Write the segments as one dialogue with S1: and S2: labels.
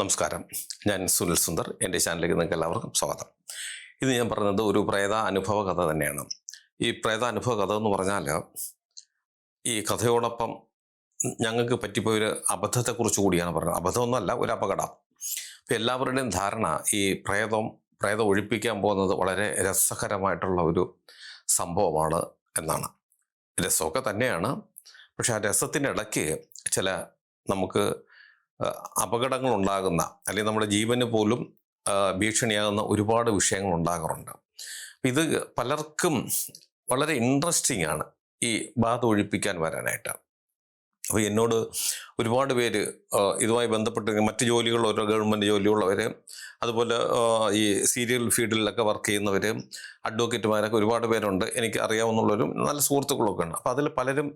S1: നമസ്കാരം. ഞാൻ സുനിൽ സുന്ദർ. എന്റെ ചാനലിലേക്ക് നിങ്ങൾക്ക് എല്ലാവർക്കും സ്വാഗതം. ഇത് ഞാൻ പറയുന്നത് ഒരു പ്രേത അനുഭവ കഥ തന്നെയാണ്. ഈ പ്രേത അനുഭവ കഥ എന്ന് പറഞ്ഞാൽ ഈ കഥയോടൊപ്പം ഞങ്ങൾക്ക് പറ്റിപ്പോയൊരു അബദ്ധത്തെക്കുറിച്ച് കൂടിയാണ് പറഞ്ഞത്. അബദ്ധമൊന്നുമല്ല ഒരു അപകടം. അപ്പം എല്ലാവരുടെയും ധാരണ ഈ പ്രേതം പ്രേതം ഒഴിപ്പിക്കാൻ പോകുന്നത് വളരെ രസകരമായിട്ടുള്ള ഒരു സംഭവമാണ് എന്നാണ്. രസമൊക്കെ തന്നെയാണ്. പക്ഷെ ആ രസത്തിന്റെ ഇടയ്ക്ക് ചില നമുക്ക് അപകടങ്ങൾ ഉണ്ടാകുന്ന അല്ലെങ്കിൽ നമ്മുടെ ജീവന് പോലും ഭീഷണിയാകുന്ന ഒരുപാട് വിഷയങ്ങൾ ഉണ്ടാകാറുണ്ട്. ഇത് പലർക്കും വളരെ ഇൻട്രസ്റ്റിംഗ് ആണ് ഈ ബാധ ഒഴിപ്പിക്കാൻ വരാനായിട്ട്. അപ്പോൾ എന്നോട് ഒരുപാട് പേര് ഇതുമായി ബന്ധപ്പെട്ട് മറ്റ് ജോലികൾ ഓരോ ഗവൺമെന്റ് ജോലിയുള്ളവർ അതുപോലെ ഈ സീരിയൽ ഫീൽഡിലൊക്കെ വർക്ക് ചെയ്യുന്നവർ അഡ്വക്കേറ്റുമാരൊക്കെ ഒരുപാട് പേരുണ്ട്. എനിക്ക് അറിയാവുന്നുള്ളവരും നല്ല സുഹൃത്തുക്കളൊക്കെ ഉണ്ട്. അപ്പോൾ അതിൽ പലരും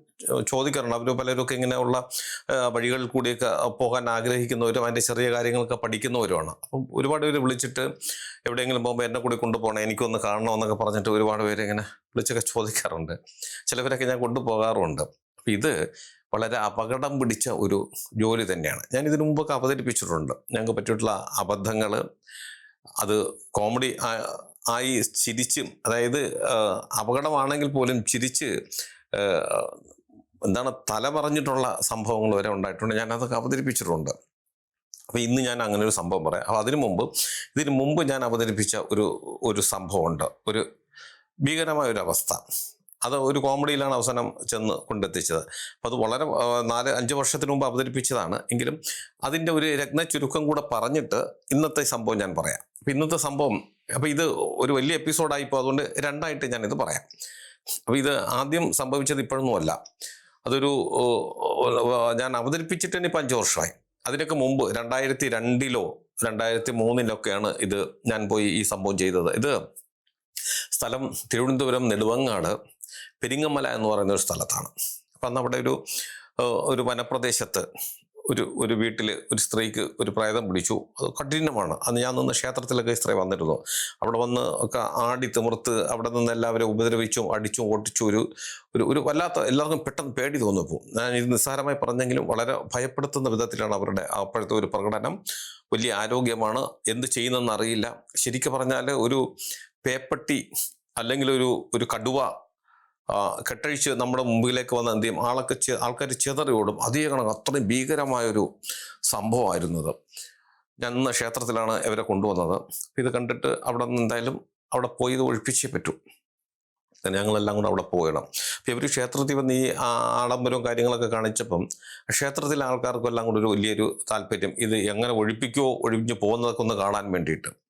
S1: ചോദിക്കാറുണ്ട്. അവർ പലരൊക്കെ ഇങ്ങനെയുള്ള വഴികളിൽ കൂടിയൊക്കെ പോകാൻ ആഗ്രഹിക്കുന്നവരും അതിന്റെ ചെറിയ കാര്യങ്ങളൊക്കെ പഠിക്കുന്നവരുമാണ്. അപ്പം ഒരുപാട് പേര് വിളിച്ചിട്ട് എവിടെയെങ്കിലും പോകുമ്പോൾ എന്നെ കൂടി കൊണ്ടുപോകണം എനിക്കൊന്ന് കാണണമെന്നൊക്കെ പറഞ്ഞിട്ട് ഒരുപാട് പേര് ഇങ്ങനെ വിളിച്ചൊക്കെ ചോദിക്കാറുണ്ട്. ചിലവരൊക്കെ ഞാൻ കൊണ്ടുപോകാറുമുണ്ട് അപ്പം ഇത് വളരെ അപകടം പിടിച്ച ഒരു ജോലി തന്നെയാണ്. ഞാൻ ഇതിനു മുമ്പൊക്കെ അവതരിപ്പിച്ചിട്ടുണ്ട്. ഞങ്ങൾക്ക് പറ്റിയിട്ടുള്ള അബദ്ധങ്ങൾ അത് കോമഡി ആയി ചിരിച്ചും അതായത് അപകടമാണെങ്കിൽ പോലും ചിരിച്ച് എന്താണ് തല പറഞ്ഞിട്ടുള്ള സംഭവങ്ങൾ വരെ ഉണ്ടായിട്ടുണ്ട്. ഞാൻ അതൊക്കെ അവതരിപ്പിച്ചിട്ടുണ്ട്. അപ്പോൾ ഇന്ന് ഞാൻ അങ്ങനെ ഒരു സംഭവം പറയാം. അപ്പോൾ അതിനു മുമ്പ് ഇതിനു മുമ്പ് ഞാൻ അവതരിപ്പിച്ച ഒരു ഒരു സംഭവമുണ്ട്. ഒരു ഭീകരമായ ഒരു അവസ്ഥ. അത് ഒരു കോമഡിയിലാണ് അവസാനം ചെന്ന് കൊണ്ടെത്തിച്ചത്. അപ്പോൾ അത് വളരെ നാല് അഞ്ച് വർഷത്തിന് മുമ്പ് അവതരിപ്പിച്ചതാണ്. എങ്കിലും അതിന്റെ ഒരു രത്ന ചുരുക്കം കൂടെ പറഞ്ഞിട്ട് ഇന്നത്തെ സംഭവം ഞാൻ പറയാം. അപ്പം ഇന്നത്തെ സംഭവം അപ്പോൾ ഇത് ഒരു വലിയ എപ്പിസോഡായിപ്പോൾ അതുകൊണ്ട് രണ്ടായിട്ട് ഞാനിത് പറയാം. അപ്പോൾ ഇത് ആദ്യം സംഭവിച്ചത് ഇപ്പോഴൊന്നുമല്ല അതൊരു ഞാൻ അവതരിപ്പിച്ചിട്ട് തന്നെ ഇപ്പം അഞ്ച് വർഷമായി. അതിനൊക്കെ മുമ്പ് രണ്ടായിരത്തി രണ്ടിലോ രണ്ടായിരത്തി മൂന്നിലൊക്കെയാണ് ഇത് ഞാൻ പോയി ഈ സംഭവം ചെയ്തത്. ഇത് സ്ഥലം തിരുവനന്തപുരം നെടുവങ്ങാട് പെരിങ്ങമല എന്ന് പറയുന്ന ഒരു സ്ഥലത്താണ്. അപ്പം അന്ന് അവിടെ ഒരു ഒരു വനപ്രദേശത്ത് ഒരു ഒരു വീട്ടിൽ ഒരു സ്ത്രീക്ക് ഒരു പ്രേതം പിടിച്ചു. അത് കഠിനമാണ്. അന്ന് ഞാൻ നിന്ന് ക്ഷേത്രത്തിലൊക്കെ സ്ത്രീ വന്നിരുന്നു. അവിടെ വന്ന് ഒക്കെ ആടി തിമിർത്ത് അവിടെ നിന്ന് എല്ലാവരും ഉപദ്രവിച്ചും അടിച്ചും ഓട്ടിച്ചും ഒരു ഒരു ഒരു വല്ലാത്ത എല്ലാവർക്കും പെട്ടെന്ന് പേടി തോന്നിപ്പോ ഞാൻ ഇത് നിസ്സാരമായി പറഞ്ഞെങ്കിലും വളരെ ഭയപ്പെടുത്തുന്ന വിധത്തിലാണ് അവരുടെ അപ്പോഴത്തെ ഒരു പ്രകടനം. വലിയ ആരോഗ്യമാണ്. എന്ത് ചെയ്യുന്നെന്ന് അറിയില്ല. ശരിക്കും പറഞ്ഞാൽ ഒരു പേപ്പട്ടി അല്ലെങ്കിൽ ഒരു ഒരു കടുവ കെട്ടഴിച്ച് നമ്മുടെ മുമ്പിലേക്ക് വന്ന എന്ത് ചെയ്യും ആളൊക്കെ ആൾക്കാർ ചിതറി ഓടും. അതേ കണക്ക് അത്രയും ഭീകരമായൊരു സംഭവമായിരുന്നത്. ഞാൻ ഇന്ന് ക്ഷേത്രത്തിലാണ് ഇവരെ കൊണ്ടുവന്നത്. ഇത് കണ്ടിട്ട് അവിടെ നിന്ന് എന്തായാലും അവിടെ പോയി ഇത് ഒഴിപ്പിച്ചേ പറ്റൂ. ഞങ്ങളെല്ലാം കൂടെ അവിടെ പോകണം. അപ്പം ഇവർ ക്ഷേത്രത്തിൽ വന്ന് ഈ ആഡംബരവും കാര്യങ്ങളൊക്കെ കാണിച്ചപ്പം ക്ഷേത്രത്തിലെ ആൾക്കാർക്കും എല്ലാം കൂടെ ഒരു വലിയൊരു താല്പര്യം. ഇത് എങ്ങനെ ഒഴിപ്പിക്കുമോ ഒഴിഞ്ഞു പോകുന്നതൊക്കെ ഒന്ന് കാണാൻ വേണ്ടിയിട്ട്.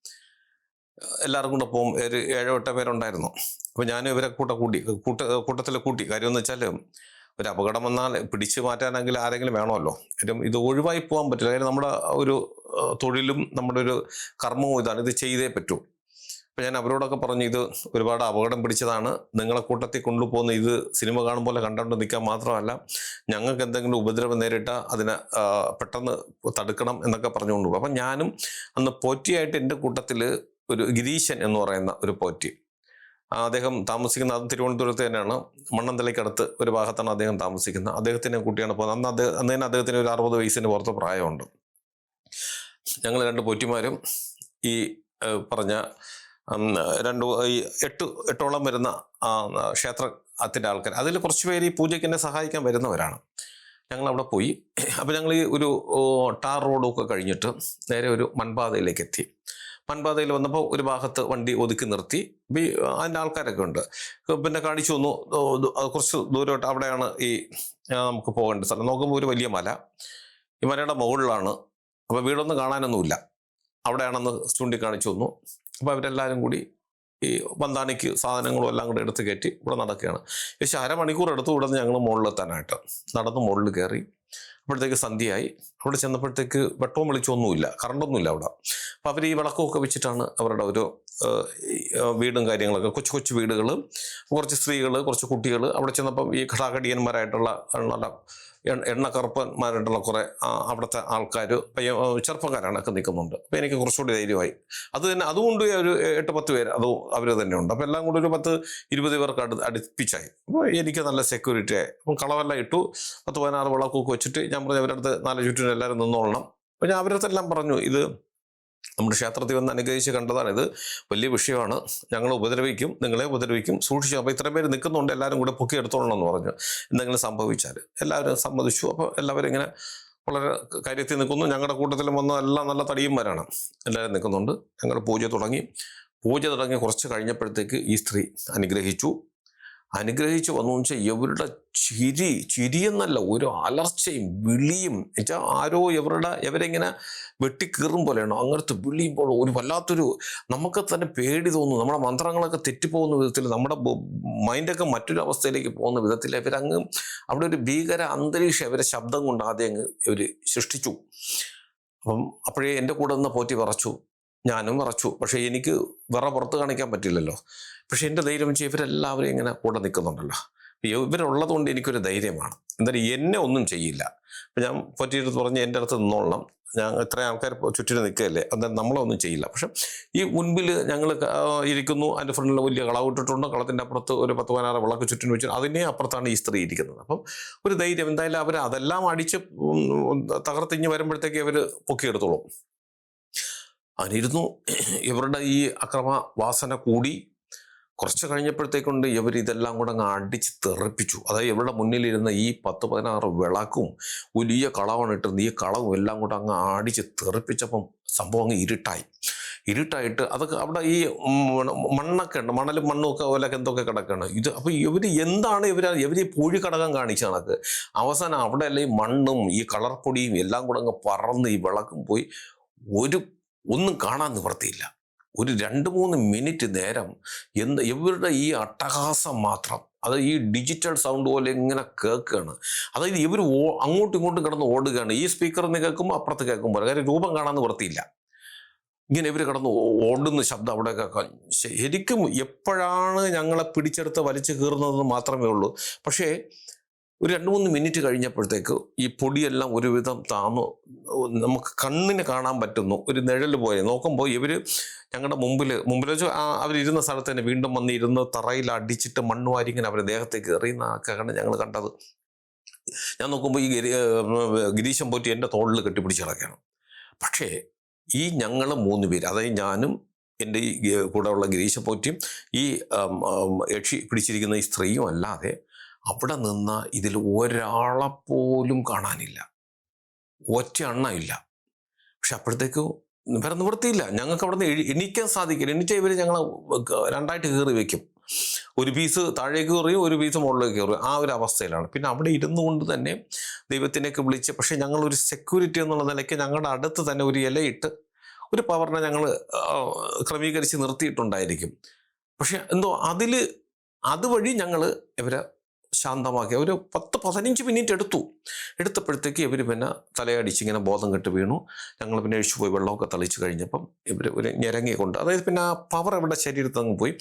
S1: എല്ലാവർക്കും കൂടെ പോകും ഒരു ഏഴോ എട്ടോ പേരുണ്ടായിരുന്നു. അപ്പോൾ ഞാനും ഇവരെ കൂട്ട കൂട്ടി കൂട്ട കൂട്ടത്തിൽ കൂട്ടി. കാര്യം എന്ന് വെച്ചാൽ ഒരു അപകടം വന്നാൽ പിടിച്ചു മാറ്റാനെങ്കിൽ ആരെങ്കിലും വേണമല്ലോ. കാര്യം ഇത് ഒഴിവായി പോകാൻ പറ്റില്ല. കാര്യം നമ്മുടെ ഒരു തൊഴിലും നമ്മുടെ ഒരു കർമ്മവും ഇതാണ്. ഇത് ചെയ്തേ പറ്റൂ. അപ്പം ഞാൻ അവരോടൊക്കെ പറഞ്ഞു ഇത് ഒരുപാട് അപകടം പിടിച്ചതാണ്. നിങ്ങളെ കൂട്ടത്തിൽ കൊണ്ടുപോകുന്ന ഇത് സിനിമ കാണുമ്പോൾ കണ്ടുകൊണ്ട് നിൽക്കാൻ മാത്രമല്ല ഞങ്ങൾക്ക് എന്തെങ്കിലും ഉപദ്രവം നേരിട്ട അതിനെ പെട്ടെന്ന് തടുക്കണം എന്നൊക്കെ പറഞ്ഞുകൊണ്ട് പോകും. അപ്പം ഞാനും അന്ന് പോറ്റിയായിട്ട് എന്റെ കൂട്ടത്തിൽ ഒരു ഗിരീശൻ എന്ന് പറയുന്ന ഒരു പോറ്റി അദ്ദേഹം താമസിക്കുന്ന അത് തിരുവനന്തപുരത്ത് തന്നെയാണ്. മണ്ണന്തലയ്ക്കടുത്ത് ഒരു ഭാഗത്താണ് അദ്ദേഹം താമസിക്കുന്നത്. അദ്ദേഹത്തിനെ കൂട്ടിയാണ് പോകുന്നത്. അന്ന് അദ്ദേഹം അന്ന് തന്നെ അദ്ദേഹത്തിന് ഒരു അറുപത് വയസ്സിന് പുറത്ത് പ്രായമുണ്ട്. ഞങ്ങൾ രണ്ട് പോറ്റിമാരും ഈ പറഞ്ഞ രണ്ട് എട്ട് എട്ടോളം വരുന്ന ക്ഷേത്ര അത്തിന്റെ ആൾക്കാർ. അതിൽ കുറച്ച് പേര് ഈ പൂജയ്ക്ക് എന്നെ സഹായിക്കാൻ വരുന്നവരാണ്. ഞങ്ങൾ അവിടെ പോയി. അപ്പോൾ ഞങ്ങൾ ഈ ഒരു ടാർ റോഡൊക്കെ കഴിഞ്ഞിട്ട് നേരെ ഒരു മൺപാതയിലേക്ക് എത്തി. മൺപാതയിൽ വന്നപ്പോൾ ഒരു ഭാഗത്ത് വണ്ടി ഒതുക്കി നിർത്തി. അതിന്റെ ആൾക്കാരൊക്കെ ഉണ്ട്. പിന്നെ കാണിച്ചു വന്നു കുറച്ച് ദൂരോട്ട് അവിടെയാണ് ഈ നമുക്ക് പോകേണ്ട സ്ഥലം. നോക്കുമ്പോൾ ഒരു വലിയ മല. ഈ മലയുടെ മുകളിലാണ്. അപ്പോൾ വീടൊന്നും കാണാനൊന്നുമില്ല. അവിടെയാണെന്ന് ചൂണ്ടിക്കാണിച്ചു വന്നു അപ്പോൾ അവരെല്ലാവരും കൂടി ഈ പന്താനിക്ക് സാധനങ്ങളും എല്ലാം കൂടെ എടുത്ത് കയറ്റി ഇവിടെ നടക്കുകയാണ്. ഏകദേശം അരമണിക്കൂർ എടുത്ത് ഇവിടെ നിന്ന് ഞങ്ങൾ മുകളിലെത്താനായിട്ട്. നടന്ന് മുകളിൽ കയറി. അപ്പോഴത്തേക്ക് സന്ധ്യയായി. അവിടെ ചെന്നപ്പോഴത്തേക്ക് വെട്ടവും വെളിച്ചമൊന്നുമില്ല കറണ്ടൊന്നുമില്ല അവിടെ. അപ്പോൾ അവർ ഈ വിളക്കമൊക്കെ വെച്ചിട്ടാണ് അവരുടെ ഒരു വീടും കാര്യങ്ങളൊക്കെ. കൊച്ചു കൊച്ചു വീടുകൾ കുറച്ച് സ്ത്രീകൾ കുറച്ച് കുട്ടികൾ അവിടെ ചെന്നപ്പം ഈ ഘടാഘടിയന്മാരായിട്ടുള്ള നല്ല എണ്ണക്കറുപ്പന്മാരായിട്ടുള്ള കുറേ അവിടുത്തെ ആൾക്കാർ ചെറുപ്പക്കാരാണ് ഒക്കെ നിൽക്കുന്നുണ്ട്. അപ്പോൾ എനിക്ക് കുറച്ചുകൂടി ധൈര്യമായി. അത് തന്നെ അതുകൊണ്ട് ഒരു എട്ട് പത്ത് പേര് അത് അവർ തന്നെ ഉണ്ട്. അപ്പോൾ എല്ലാം കൂടി ഒരു പത്ത് ഇരുപത് പേർക്ക് അടു അടുപ്പിച്ചായി. അപ്പോൾ എനിക്ക് നല്ല സെക്യൂരിറ്റി ആയി. അപ്പം കളവെല്ലാം ഇട്ടു. പത്ത് പതിനാറ് വിളക്കൊക്കെ വെച്ചിട്ട് ഞാൻ പറഞ്ഞു അവരുടെ നാല് ചുറ്റിനും എല്ലാവരും നിന്നോളണം. അപ്പോൾ ഞാൻ അവരടുത്തെല്ലാം പറഞ്ഞു ഇത് നമ്മുടെ ക്ഷേത്രത്തിൽ വന്ന് അനുഗ്രഹിച്ച് കണ്ടതാണ് ഇത്. വലിയ വിഷയമാണ്. ഞങ്ങൾ ഉപദ്രവിക്കും നിങ്ങളെ ഉപദ്രവിക്കും. സൂക്ഷിച്ചു അപ്പോൾ ഇത്രയും പേര് നിൽക്കുന്നുണ്ട്. എല്ലാവരും കൂടെ പൊക്കി എടുത്തോളണം എന്ന് പറഞ്ഞു. എന്തെങ്കിലും സംഭവിച്ചാൽ എല്ലാവരും സമ്മതിച്ചു. അപ്പോൾ എല്ലാവരും ഇങ്ങനെ വളരെ കാര്യത്തിൽ നിൽക്കുന്നു. ഞങ്ങളുടെ കൂട്ടത്തിലും വന്ന എല്ലാം നല്ല തടിയന്മാരാണ്. എല്ലാവരും നിൽക്കുന്നുണ്ട്. ഞങ്ങൾ പൂജ തുടങ്ങി. പൂജ തുടങ്ങി കുറച്ച് കഴിഞ്ഞപ്പോഴത്തേക്ക് ഈ സ്ത്രീ അനുഗ്രഹിച്ചു. അനുഗ്രഹിച്ചു വന്നു. വെച്ചാൽ ഇവരുടെ ചിരി ചിരിയെന്നല്ല ഒരു അലർച്ചയും വിളിയും. വെച്ചാൽ ആരോ ഇവരുടെ ഇവരെങ്ങനെ വെട്ടിക്കീറും പോലെയാണോ? അങ്ങനത്തെ വിളിയുമ്പോൾ ഒരു വല്ലാത്തൊരു നമുക്ക് തന്നെ പേടി തോന്നുന്നു നമ്മുടെ മന്ത്രങ്ങളൊക്കെ തെറ്റിപ്പോകുന്ന വിധത്തിൽ നമ്മുടെ മൈൻഡൊക്കെ മറ്റൊരു അവസ്ഥയിലേക്ക് പോകുന്ന വിധത്തിൽ ഇവരങ്ങ് അവിടെ ഒരു ഭീകര അന്തരീക്ഷം ഇവരെ ശബ്ദം കൊണ്ട് ആദ്യം അങ്ങ് ഇവർ സൃഷ്ടിച്ചു. അപ്പം അപ്പോഴേ എന്റെ കൂടെ നിന്ന് പോറ്റി വിറച്ചു. ഞാനും വിറച്ചു. പക്ഷേ എനിക്ക് വിറ പുറത്ത് കാണിക്കാൻ പറ്റില്ലല്ലോ. പക്ഷേ എന്റെ ധൈര്യം വെച്ചാൽ ഇവരെല്ലാവരും ഇങ്ങനെ കൂടെ നിൽക്കുന്നുണ്ടല്ലോ. ഇവരുള്ളത് കൊണ്ട് എനിക്കൊരു ധൈര്യമാണ്. എന്തായാലും എന്നെ ഒന്നും ചെയ്യില്ല. അപ്പം ഞാൻ പറ്റിയെടുത്ത് പറഞ്ഞ് എന്റെ അടുത്ത് നിന്നോളണം. ഞാൻ ഇത്രയും ആൾക്കാർ ചുറ്റിന് നിൽക്കുകയല്ലേ? അന്നേരം നമ്മളൊന്നും ചെയ്യില്ല. പക്ഷെ ഈ മുൻപിൽ ഞങ്ങൾ ഇരിക്കുന്നു. അതിന്റെ ഫ്രണ്ടിൽ വലിയ കളവ് ഇട്ടിട്ടുണ്ട്. കളത്തിന്റെ അപ്പുറത്ത് ഒരു പത്ത് പതിനാറ് വിളക്ക് ചുറ്റിന് വെച്ചു അതിനെ അപ്പുറത്താണ് ഈ സ്ത്രീ ഇരിക്കുന്നത്. അപ്പം ഒരു ധൈര്യം. എന്തായാലും അവർ അതെല്ലാം അടിച്ച് തകർത്തിഞ്ഞ് വരുമ്പോഴത്തേക്ക് അവർ പൊക്കിയെടുത്തോളും. അതിനിരുന്നു ഇവരുടെ ഈ അക്രമ വാസന കൂടി കുറച്ച് കഴിഞ്ഞപ്പോഴത്തേക്കൊണ്ട് ഇവർ ഇതെല്ലാം കൂടെ അങ്ങ് അടിച്ച് തെറിപ്പിച്ചു. അതായത് ഇവരുടെ മുന്നിലിരുന്ന ഈ പത്ത് പതിനാറ് വിളക്കും വലിയ കളവാണ് ഇട്ടിരുന്നത്. ഈ കളവും എല്ലാം കൂടെ അങ്ങ് അടിച്ച് തെറിപ്പിച്ചപ്പം സംഭവം അങ്ങ് ഇരുട്ടായി. ഇരുട്ടായിട്ട് അതൊക്കെ അവിടെ ഈ മണ്ണ് മണ്ണൊക്കെ ഉണ്ട്. മണലും മണ്ണും ഒക്കെ എന്തൊക്കെ കിടക്കുകയാണ് ഇത് അപ്പോൾ ഇവർ എന്താണ് ഇവർ ഇവർ ഈ പൂഴി കടകം കാണിച്ച കണക്ക്? അവസാനം അവിടെ അല്ലേ ഈ മണ്ണും ഈ കളർ പൊടിയും എല്ലാം കൂടെ അങ്ങ് പറന്ന് ഈ വിളക്കും പോയി ഒരു ഒന്നും കാണാൻ നിവർത്തിയില്ല. ഒരു രണ്ട് മൂന്ന് മിനിറ്റ് നേരം എന്ത് ഇവരുടെ ഈ അട്ടഹാസം മാത്രം അത് ഈ ഡിജിറ്റൽ സൗണ്ട് പോലെ ഇങ്ങനെ കേൾക്കുകയാണ്. അതായത് ഇവർ അങ്ങോട്ടും ഇങ്ങോട്ടും കിടന്ന് ഓടുകയാണ്. ഈ സ്പീക്കറിൽ നിന്ന് കേൾക്കുമ്പോൾ അപ്പുറത്ത് കേൾക്കുമ്പോൾ കാര്യം രൂപം കാണാൻ വൃത്തിയില്ല. ഇങ്ങനെ ഇവർ കിടന്ന് ഓടുന്ന ശബ്ദം അവിടെ കേൾക്കാൻ ശരിക്കും എപ്പോഴാണ് ഞങ്ങളെ പിടിച്ചെടുത്ത് വലിച്ചു കീറുന്നതെന്ന് മാത്രമേ ഉള്ളൂ. പക്ഷേ ഒരു രണ്ട് മൂന്ന് മിനിറ്റ് കഴിഞ്ഞപ്പോഴത്തേക്ക് ഈ പൊടിയെല്ലാം ഒരുവിധം താന്നു. നമുക്ക് കണ്ണിന് കാണാൻ പറ്റുന്നു. ഒരു നിഴൽ പോലെ. നോക്കുമ്പോൾ ഇവർ ഞങ്ങളുടെ മുമ്പിൽ മുമ്പിൽ വെച്ച് അവരിരുന്ന സ്ഥലത്ത് തന്നെ വീണ്ടും വന്ന് ഇരുന്ന് തറയിൽ അടിച്ചിട്ട് മണ്ണ് വാരി ഇങ്ങനെ അവരെ ദേഹത്തേക്ക് എറിയുന്ന ആക്കാണ് ഞങ്ങൾ കണ്ടത്. ഞാൻ നോക്കുമ്പോൾ ഈ ഗിരി ഗിരീശം പോറ്റി എന്റെ തോളിൽ കെട്ടിപ്പിടിച്ച് കിടക്കുകയാണ്. പക്ഷേ ഈ ഞങ്ങൾ മൂന്ന് പേര് അതായത് ഞാനും എന്റെ ഈ കൂടെ കൂടെയുള്ള ഗിരീശ പോറ്റിയും ഈ യക്ഷി പിടിച്ചിരിക്കുന്ന ഈ സ്ത്രീയും അല്ലാതെ അവിടെ നിന്ന് ഇതിൽ ഒരാളെ പോലും കാണാനില്ല. ഒറ്റ എണ്ണ ഇല്ല. പക്ഷെ അപ്പോഴത്തേക്ക് വേറെ നിവൃത്തിയില്ല. ഞങ്ങൾക്ക് അവിടെ നിന്ന് എണീക്കാൻ സാധിക്കില്ല. എണീച്ചാൽ ഇവർ ഞങ്ങൾ രണ്ടായിട്ട് കയറി വെക്കും. ഒരു പീസ് താഴേക്ക് കയറിയും ഒരു പീസ് മുകളിലേക്ക് കയറും ആ ഒരു അവസ്ഥയിലാണ്. പിന്നെ അവിടെ ഇരുന്നു കൊണ്ട് തന്നെ ദൈവത്തിനേക്ക് വിളിച്ച് പക്ഷേ ഞങ്ങൾ ഒരു സെക്യൂരിറ്റി എന്നുള്ള നിലയ്ക്ക് ഞങ്ങളുടെ അടുത്ത് തന്നെ ഒരു ഇലയിട്ട് ഒരു പവറിനെ ഞങ്ങൾ ക്രമീകരിച്ച് നിർത്തിയിട്ടുണ്ടായിരിക്കും. പക്ഷെ എന്തോ അതിൽ അതുവഴി ഞങ്ങൾ ഇവരെ ശാന്തമാക്കി. ഒരു പത്ത് പതിനഞ്ച് മിനിറ്റ് എടുത്തു. എടുത്തപ്പോഴത്തേക്ക് ഇവർ പിന്നെ തലയടിച്ച് ഇങ്ങനെ ബോധം കെട്ട് വീണു. ഞങ്ങൾ പിന്നെ അഴിച്ചു പോയി വെള്ളമൊക്കെ തളിച്ചു കഴിഞ്ഞപ്പം ഇവർ ഒരു ഞരങ്ങി കൊണ്ട് അതായത് പിന്നെ ആ പവർ അവരുടെ ശരീരത്തിൽ അങ്ങ് പോയി.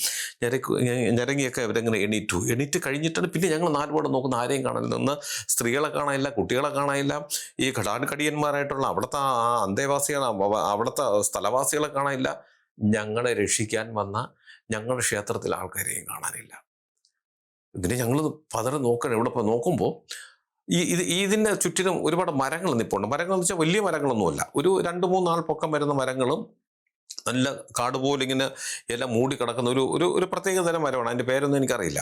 S1: ഞരക്ക് ഞരങ്ങിയൊക്കെ അവരങ്ങനെ എണീറ്റു. എണീറ്റ് കഴിഞ്ഞിട്ടാണ് പിന്നെ ഞങ്ങൾ നാലുപാട് നോക്കുന്ന ആരെയും കാണാനില്ല. ഒന്ന് സ്ത്രീകളെ കാണാനില്ല കുട്ടികളെ കാണാനില്ല. ഈ ഘടാനുകടിയന്മാരായിട്ടുള്ള അവിടുത്തെ ആ അന്തേവാസികളെ അവ- അവിടുത്തെ സ്ഥലവാസികളെ കാണാനില്ല. ഞങ്ങളെ രക്ഷിക്കാൻ വന്ന ഞങ്ങളുടെ ക്ഷേത്രത്തിൽ ആൾക്കാരെയും കാണാനില്ല. ഇതിനെ ഞങ്ങൾ പതറെ നോക്കണം. ഇവിടെ നോക്കുമ്പോൾ ഈ ഇത് ഇതിന്റെ ചുറ്റിനും ഒരുപാട് മരങ്ങൾ നിൽപ്പുണ്ട് മരങ്ങൾ എന്ന് വെച്ചാൽ വലിയ മരങ്ങളൊന്നുമല്ല ഒരു രണ്ട് മൂന്നാൾ പൊക്കം വരുന്ന മരങ്ങളും നല്ല കാട് പോലെ ഇങ്ങനെ എല്ലാം മൂടി കിടക്കുന്ന ഒരു ഒരു ഒരു പ്രത്യേക തരം മരമാണ്. അതിന്റെ പേരൊന്നും എനിക്കറിയില്ല.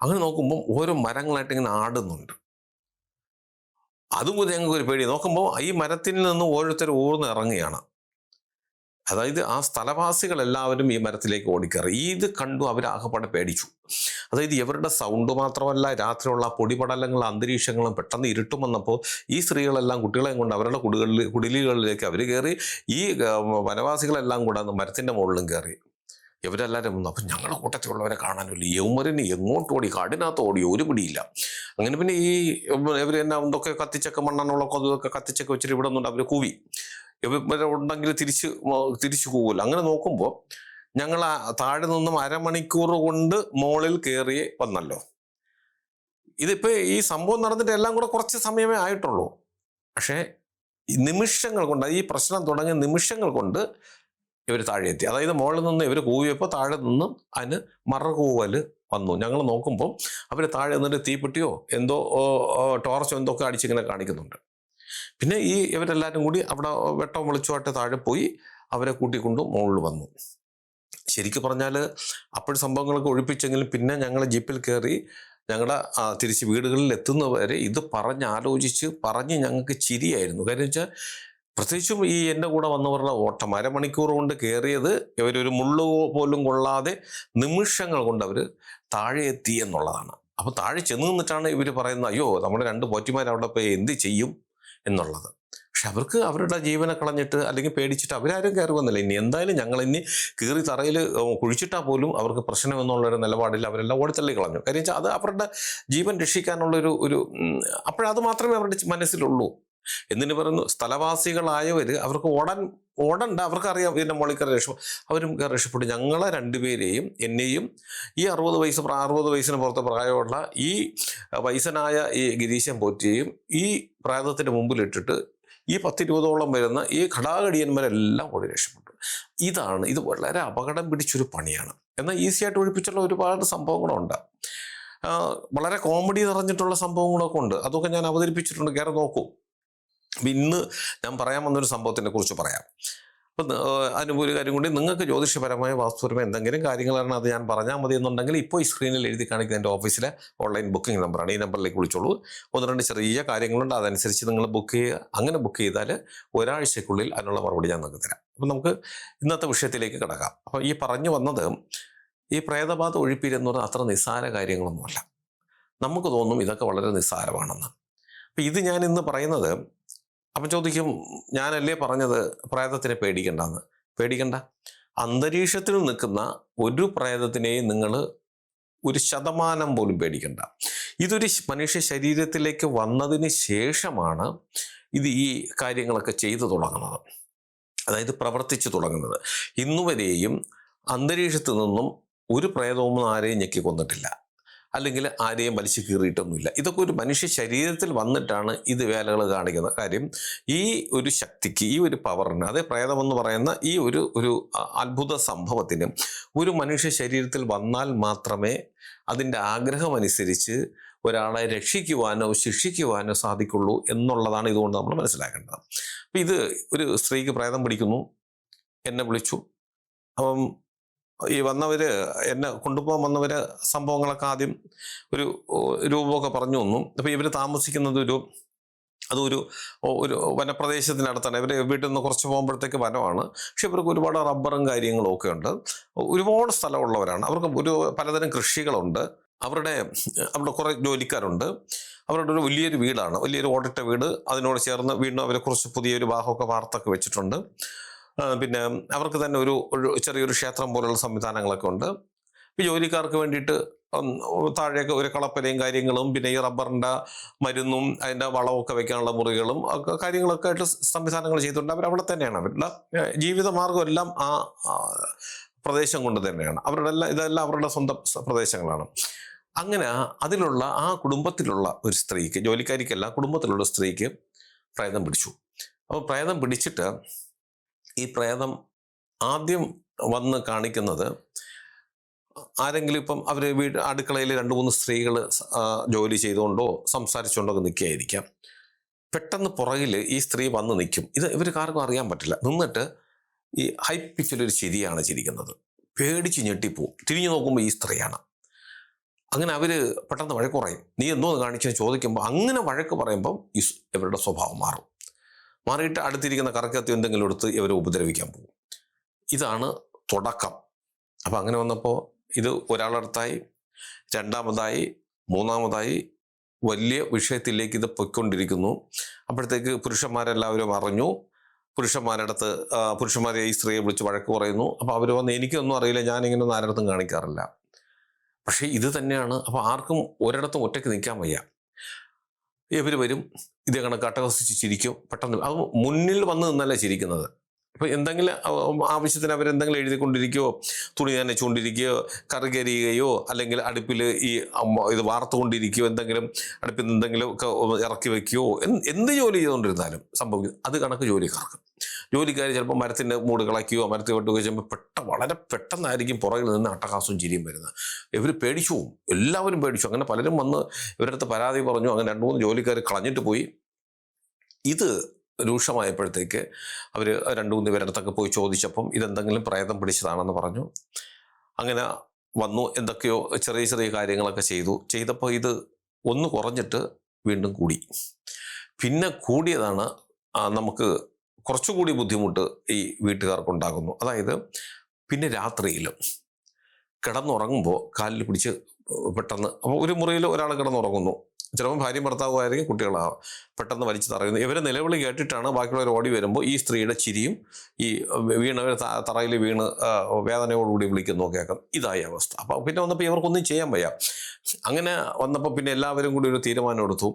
S1: അങ്ങനെ നോക്കുമ്പോൾ ഓരോ മരങ്ങളായിട്ട് ഇങ്ങനെ ആടുന്നുണ്ട്. അതും കൂടി ഞങ്ങൾക്ക് ഒരു പേടി. നോക്കുമ്പോൾ ഈ മരത്തിൽ നിന്ന് ഓരോരുത്തർ ഊർന്ന് ഇറങ്ങുകയാണ്. അതായത് ആ സ്ഥലവാസികൾ എല്ലാവരും ഈ മരത്തിലേക്ക് ഓടിക്കയറി. ഇത് കണ്ടു അവർ ആകപ്പാടെ പേടിച്ചു. അതായത് ഇവരുടെ സൗണ്ട് മാത്രമല്ല രാത്രിയുള്ള പൊടിപടലങ്ങളും അന്തരീക്ഷങ്ങളും പെട്ടെന്ന് ഇരുട്ടും വന്നപ്പോൾ ഈ സ്ത്രീകളെല്ലാം കുട്ടികളെയും കൊണ്ട് അവരുടെ കുടികളിൽ കുടിലുകളിലേക്ക് അവർ കയറി ഈ വനവാസികളെല്ലാം കൂടെ മരത്തിന്റെ മുകളിലും കയറി. ഇവരെല്ലാവരും വന്നു. അപ്പം ഞങ്ങളുടെ കൂട്ടത്തിലുള്ളവരെ കാണാനില്ല യൗമരന് എങ്ങോട്ട് ഓടി? കാടിനകത്ത് ഓടി ഒരു പിടിയില്ല. അങ്ങനെ പിന്നെ ഈ ഇവർ എന്നാ എന്തൊക്കെ കത്തിച്ചൊക്കെ മണ്ണെണ്ണുള്ള കൊതൊക്കെ കത്തിച്ചൊക്കെ വെച്ചിട്ട് ഇവിടെ നിന്നുണ്ട് അവർ കൂവി. ഉണ്ടെങ്കിൽ തിരിച്ച് തിരിച്ചു പോകില്ല അങ്ങനെ നോക്കുമ്പോൾ ഞങ്ങൾ താഴെ നിന്നും അരമണിക്കൂർ കൊണ്ട് മോളിൽ കയറി വന്നല്ലോ. ഇതിപ്പോ ഈ സംഭവം നടന്നിട്ട് എല്ലാം കൂടെ കുറച്ച് സമയമേ ആയിട്ടുള്ളൂ. പക്ഷേ നിമിഷങ്ങൾ കൊണ്ട് ഈ പ്രശ്നം തുടങ്ങിയ നിമിഷങ്ങൾ കൊണ്ട് ഇവർ താഴെ എത്തി അതായത് മോളിൽ നിന്ന് ഇവർ കൂവിയപ്പോൾ താഴെ നിന്നും അതിന് മറകൂവൽ വന്നു. ഞങ്ങൾ നോക്കുമ്പോൾ അവർ താഴെ നിന്നിട്ട് തീപ്പെട്ടിയോ എന്തോ ടോർച്ചോ എന്തൊക്കെ അടിച്ചിങ്ങനെ കാണിക്കുന്നുണ്ട്. പിന്നെ ഈ ഇവരെല്ലാവരും കൂടി അവിടെ വെട്ടം വിളിച്ചുമായിട്ട് താഴെ പോയി അവരെ കൂട്ടിക്കൊണ്ട് മുകളിൽ വന്നു. ശരിക്കും പറഞ്ഞാൽ അപ്പോഴും സംഭവങ്ങളൊക്കെ ഒഴിപ്പിച്ചെങ്കിലും പിന്നെ ഞങ്ങൾ ജീപ്പിൽ കയറി ഞങ്ങളുടെ തിരിച്ച് വീടുകളിൽ എത്തുന്നവരെ ഇത് പറഞ്ഞ് ആലോചിച്ച് പറഞ്ഞ് ഞങ്ങൾക്ക് ചിരിയായിരുന്നു. കാര്യം വെച്ചാൽ പ്രത്യേകിച്ചും ഈ എന്റെ കൂടെ വന്നവരുടെ ഓട്ടം അരമണിക്കൂർ കൊണ്ട് കയറിയത് ഇവരൊരു മുള്ളു പോലും കൊള്ളാതെ നിമിഷങ്ങൾ കൊണ്ട് അവർ താഴെ എത്തി എന്നുള്ളതാണ്. അപ്പോൾ താഴെ ചെന്ന് നിന്നിട്ടാണ് ഇവർ പറയുന്നത് അയ്യോ നമ്മുടെ രണ്ട് പോറ്റിമാർ അവിടെ പോയി എന്ത് ചെയ്യും? എന്നുള്ളത്. പക്ഷെ അവർക്ക് അവരുടെ ജീവനെ കളഞ്ഞിട്ട് അല്ലെങ്കിൽ പേടിച്ചിട്ട് അവരാരും കയറി വന്നില്ല ഇനി എന്തായാലും ഞങ്ങൾ ഇനി കീറി തറയിൽ കുഴിച്ചിട്ടാൽ പോലും അവർക്ക് പ്രശ്നം എന്നുള്ളൊരു നിലപാടിൽ അവരെല്ലാം ഓടിത്തള്ളി കളഞ്ഞു കാര്യം വെച്ചാൽ അത് അവരുടെ ജീവൻ രക്ഷിക്കാനുള്ളൊരു ഒരു അപ്പോഴത് മാത്രമേ അവരുടെ മനസ്സിലുള്ളൂ. എന്തിനു പറയുന്നു സ്ഥലവാസികളായവർ അവർക്ക് ഓടാൻ ഓടണ്ട. അവർക്കറിയാം ഇതിന്റെ മുകളിൽ കയറി രക്ഷ അവരും കയറി രക്ഷപ്പെട്ടു. ഞങ്ങളെ രണ്ടുപേരെയും എന്നെയും ഈ അറുപത് വയസ്സ് അറുപത് വയസ്സിന് പുറത്ത് പ്രായമുള്ള ഈ വയസ്സനായ ഈ ഗിരീശൻ പോറ്റിയെയും ഈ പ്രായത്തിന് മുമ്പിലിട്ടിട്ട് ഈ പത്തിരുപതോളം വരുന്ന ഈ ഘടാഘടിയന്മാരെല്ലാം ഓടി രക്ഷപ്പെട്ടു. ഇതാണ് ഇത് വളരെ അപകടം പിടിച്ചൊരു പണിയാണ്. എന്നാൽ ഈസി ആയിട്ട് ഒഴിപ്പിച്ചുള്ള ഒരുപാട് സംഭവങ്ങളുണ്ട്. വളരെ കോമഡി നിറഞ്ഞിട്ടുള്ള സംഭവങ്ങളൊക്കെ ഉണ്ട്. അതൊക്കെ ഞാൻ അവതരിപ്പിച്ചിട്ടുണ്ട്. കയറി നോക്കൂ. ഇന്ന് ഞാൻ പറയാൻ വന്നൊരു സംഭവത്തിനെ കുറിച്ച് പറയാം. അപ്പം അതിന് ഒരു കാര്യം കൂടി നിങ്ങൾക്ക് ജ്യോതിഷപരമായ വാസ്തുപരമായ എന്തെങ്കിലും കാര്യങ്ങളാണ് അത് ഞാൻ പറഞ്ഞാൽ മതി എന്നുണ്ടെങ്കിൽ ഇപ്പോൾ ഈ സ്ക്രീനിൽ എഴുതി കാണിക്കുന്ന എന്റെ ഓഫീസിലെ ഓൺലൈൻ ബുക്കിംഗ് നമ്പറാണ് ഈ നമ്പറിലേക്ക് വിളിച്ചോളൂ. ഒന്ന് രണ്ട് ചെറിയ കാര്യങ്ങളുണ്ട്. അതനുസരിച്ച് നിങ്ങൾ ബുക്ക് ചെയ്യുക. അങ്ങനെ ബുക്ക് ചെയ്താൽ ഒരാഴ്ചക്കുള്ളിൽ അതിനുള്ള മറുപടി ഞാൻ നിങ്ങൾക്ക് തരാം. അപ്പം നമുക്ക് ഇന്നത്തെ വിഷയത്തിലേക്ക് കിടക്കാം. അപ്പോൾ ഈ പറഞ്ഞു വന്നത് ഈ പ്രേതബാധ ഒഴിപ്പിലെന്ന് പറഞ്ഞാൽ അത്ര നിസ്സാര കാര്യങ്ങളൊന്നുമല്ല. നമുക്ക് തോന്നും ഇതൊക്കെ വളരെ നിസ്സാരമാണെന്ന്. അപ്പം ഇത് ഞാൻ ഇന്ന് പറയുന്നത് അപ്പം ചോദിക്കും ഞാനല്ലേ പറഞ്ഞത് പ്രേതത്തിനെ പേടിക്കണ്ടെന്ന്? പേടിക്കണ്ട. അന്തരീക്ഷത്തിൽ നിൽക്കുന്ന ഒരു പ്രേതത്തിനെയും നിങ്ങൾ ഒരു ശതമാനം പോലും പേടിക്കണ്ട. ഇതൊരു മനുഷ്യ ശരീരത്തിലേക്ക് വന്നതിന് ശേഷമാണ് ഇത് ഈ കാര്യങ്ങളൊക്കെ ചെയ്തു തുടങ്ങുന്നത്. അതായത് പ്രവർത്തിച്ചു തുടങ്ങുന്നത്. ഇന്നുവരെയും അന്തരീക്ഷത്തിൽ നിന്നും ഒരു പ്രേതവും ആരെയും ഞെക്കി കൊന്നിട്ടില്ല അല്ലെങ്കിൽ ആരെയും വലിച്ചു കീറിയിട്ടൊന്നുമില്ല. ഇതൊക്കെ ഒരു മനുഷ്യ ശരീരത്തിൽ വന്നിട്ടാണ് ഇത് വേലകൾ കാണിക്കുന്നത് കാര്യം. ഈ ഒരു ശക്തിക്ക് ഈ ഒരു പവറിന് അതേ പ്രേതമെന്ന് പറയുന്ന ഈ ഒരു ഒരു അത്ഭുത സംഭവത്തിന് ഒരു മനുഷ്യ ശരീരത്തിൽ വന്നാൽ മാത്രമേ അതിന്റെ ആഗ്രഹമനുസരിച്ച് ഒരാളെ രക്ഷിക്കുവാനോ ശിക്ഷിക്കുവാനോ സാധിക്കുള്ളൂ എന്നുള്ളതാണ് ഇതുകൊണ്ട് നമ്മൾ മനസ്സിലാക്കേണ്ടത്. അപ്പം ഇത് ഒരു സ്ത്രീക്ക് പ്രേതം പിടിക്കുന്നു എന്നെ വിളിച്ചു. അപ്പം ഈ വന്നവര് എന്നെ കൊണ്ടുപോകാൻ വന്നവര് സംഭവങ്ങളൊക്കെ ആദ്യം ഒരു രൂപമൊക്കെ പറഞ്ഞു തന്നു. അപ്പം ഇവർ താമസിക്കുന്നത് ഒരു അതൊരു ഒരു വനപ്രദേശത്തിനടുത്താണ്. ഇവർ വീട്ടിൽ നിന്ന് കുറച്ച് പോകുമ്പോഴത്തേക്ക് വനമാണ്. പക്ഷെ ഇവർക്ക് ഒരുപാട് റബ്ബറും കാര്യങ്ങളും ഒക്കെ ഉണ്ട്. ഒരുപാട് സ്ഥലമുള്ളവരാണ്. അവർക്ക് ഒരു പലതരം കൃഷികളുണ്ട്. അവരുടെ അവിടെ കുറേ ജോലിക്കാരുണ്ട്. അവരുടെ ഒരു വലിയൊരു വീടാണ്. വലിയൊരു ഓടിട്ട വീട്. അതിനോട് ചേർന്ന് വീണ്ടും അവരെ കുറച്ച് പുതിയൊരു ഭാഗമൊക്കെ വാർത്തൊക്കെ വെച്ചിട്ടുണ്ട്. പിന്നെ അവർക്ക് തന്നെ ഒരു ചെറിയൊരു ക്ഷേത്രം പോലുള്ള സംവിധാനങ്ങളൊക്കെ ഉണ്ട്. ഇപ്പോൾ ജോലിക്കാർക്ക് വേണ്ടിയിട്ട് താഴെയൊക്കെ ഒരു കളപ്പലയും കാര്യങ്ങളും പിന്നെ ഈ റബ്ബറിന്റെ മരുന്നും അതിന്റെ വളമൊക്കെ വെക്കാനുള്ള മുറികളും ഒക്കെ കാര്യങ്ങളൊക്കെ ആയിട്ട് സംവിധാനങ്ങൾ ചെയ്തിട്ടുണ്ട് അവർ അവിടെ തന്നെയാണ്. അവരുടെ ഏഹ്, ജീവിതമാർഗം എല്ലാം ആ പ്രദേശം കൊണ്ട് തന്നെയാണ്. അവരുടെ എല്ലാം ഇതെല്ലാം അവരുടെ സ്വന്തം പ്രദേശങ്ങളാണ്. അങ്ങനെ അതിലുള്ള ആ കുടുംബത്തിലുള്ള ഒരു സ്ത്രീക്ക് ജോലിക്കാരിക്കല്ല കുടുംബത്തിലുള്ള സ്ത്രീക്ക് പ്രേതം പിടിച്ചു. അപ്പോൾ പ്രേതം പിടിച്ചിട്ട് ഈ പ്രേതം ആദ്യം വന്ന് കാണിക്കുന്നത് ആരെങ്കിലും ഇപ്പം അവർ വീട് അടുക്കളയിൽ രണ്ട് മൂന്ന് സ്ത്രീകൾ ജോലി ചെയ്തുകൊണ്ടോ സംസാരിച്ചുകൊണ്ടോ നിൽക്കുകയായിരിക്കാം. പെട്ടെന്ന് പുറകിൽ ഈ സ്ത്രീ വന്ന് നിൽക്കും. ഇത് ഇവർ ആർക്കും അറിയാൻ പറ്റില്ല. നിന്നിട്ട് ഈ ഹൈ പിച്ചിലൊരു ചിരിയാണ് ചിരിക്കുന്നത്. പേടിച്ച് ഞെട്ടിപ്പോവും. തിരിഞ്ഞു നോക്കുമ്പോൾ ഈ സ്ത്രീയാണ്. അങ്ങനെ അവർ പെട്ടെന്ന് വഴക്ക് പറയും. നീ എന്തോന്ന് കാണിച്ചു ചോദിക്കുമ്പോൾ അങ്ങനെ വഴക്ക് പറയുമ്പം ഈ ഇവരുടെ സ്വഭാവം മാറും. മാറിയിട്ട് അടുത്തിരിക്കുന്ന കറക്കത്തി എന്തെങ്കിലും എടുത്ത് ഇവരെ ഉപദ്രവിക്കാൻ പോകും. ഇതാണ് തുടക്കം. അപ്പം അങ്ങനെ വന്നപ്പോൾ ഇത് ഒരാളടുത്തായി രണ്ടാമതായി മൂന്നാമതായി വലിയ വിഷയത്തിലേക്ക് ഇത് പൊയ്ക്കൊണ്ടിരിക്കുന്നു. അപ്പോഴത്തേക്ക് പുരുഷന്മാരെല്ലാവരും അറിഞ്ഞു. പുരുഷന്മാരുടെ അടുത്ത് ആ, പുരുഷന്മാരെ ഈ സ്ത്രീയെ വിളിച്ച് വഴക്ക് പറയുന്നു. അപ്പോൾ അവർ വന്ന് എനിക്കൊന്നും അറിയില്ല ഞാനിങ്ങനെ ഒന്നും ആരുടെ കാണിക്കാറില്ല. പക്ഷേ ഇത് തന്നെയാണ്. അപ്പോൾ ആർക്കും ഒരിടത്തും ഒറ്റയ്ക്ക് നിൽക്കാൻ വയ്യ. ഇവർ വരും ഇതേ കണക്ക് അട്ടഹസിച്ച് ചിരിക്കും പെട്ടെന്ന് അത് മുന്നിൽ വന്ന് നിന്നല്ല ചിരിക്കുന്നത്. ഇപ്പം എന്തെങ്കിലും ആവശ്യത്തിന് അവരെന്തെങ്കിലും എഴുതിക്കൊണ്ടിരിക്കുകയോ തുണി നനച്ചുകൊണ്ടിരിക്കുകയോ കറി കരിയുകയോ അല്ലെങ്കിൽ അടുപ്പിൽ ഈ ഇത് വാർത്തുകൊണ്ടിരിക്കുകയോ എന്തെങ്കിലും അടുപ്പിൽ നിന്ന് എന്തെങ്കിലും ഒക്കെ ഇറക്കി വയ്ക്കുകയോ എന്ത് ജോലി ചെയ്തുകൊണ്ടിരുന്നാലും സംഭവിക്കും. അത് കണക്ക് ജോലിക്കാർക്ക്. ജോലിക്കാർ ചിലപ്പോൾ മരത്തിന്റെ മൂട് കളയ്ക്കുകയോ മരത്തിൽ വെട്ടുകയോ ചെയ്യുമ്പോൾ പെട്ടെന്ന് വളരെ പെട്ടെന്നായിരിക്കും പുറകിൽ നിന്ന് അട്ടഹാസവും ചിരിയും വരുന്നത്. ഇവർ പേടിച്ചു എല്ലാവരും പേടിച്ചു അങ്ങനെ പലരും വന്ന് ഇവരടുത്ത് പരാതി പറഞ്ഞു. അങ്ങനെ രണ്ട് മൂന്ന് ജോലിക്കാർ കളഞ്ഞിട്ട് പോയി. ഇത് രൂക്ഷമായപ്പോഴത്തേക്ക് അവർ രണ്ട് മൂന്ന് പേരടുത്തൊക്കെ പോയി ചോദിച്ചപ്പം ഇതെന്തെങ്കിലും പ്രയത്നം പിടിച്ചതാണെന്ന് പറഞ്ഞു. അങ്ങനെ വന്നു. എന്തൊക്കെയോ ചെറിയ ചെറിയ കാര്യങ്ങളൊക്കെ ചെയ്തു. ചെയ്തപ്പോൾ ഇത് ഒന്ന് കുറഞ്ഞിട്ട് വീണ്ടും കൂടി. പിന്നെ കൂടിയതാണ് നമുക്ക് കുറച്ചുകൂടി ബുദ്ധിമുട്ട് ഈ വീട്ടുകാർക്കുണ്ടാകുന്നു. അതായത് പിന്നെ രാത്രിയിലും കിടന്നുറങ്ങുമ്പോൾ കാലിൽ പിടിച്ച് പെട്ടെന്ന് അപ്പോൾ ഒരു മുറിയിൽ ഒരാൾ കിടന്നുറങ്ങുന്നു. ചിലപ്പോൾ ഭാര്യയും ഭർത്താവുമായിരിക്കും കുട്ടികളാവാം പെട്ടെന്ന് വലിച്ചു തറയുന്നു. ഇവരെ നിലവിളി കേട്ടിട്ടാണ് ബാക്കിയുള്ളവർ ഓടി വരുമ്പോൾ ഈ സ്ത്രീയുടെ ചിരിയും ഈ വീണ് തറയിൽ വീണ് വേദനയോടുകൂടി വിളിക്കുന്നു കേൾക്കാം ഇതായി അവസ്ഥ. അപ്പോൾ പിന്നെ വന്നപ്പോൾ ഇവർക്കൊന്നും ചെയ്യാൻ വയ്യ. അങ്ങനെ വന്നപ്പോൾ പിന്നെ എല്ലാവരും കൂടി ഒരു തീരുമാനം എടുത്തു.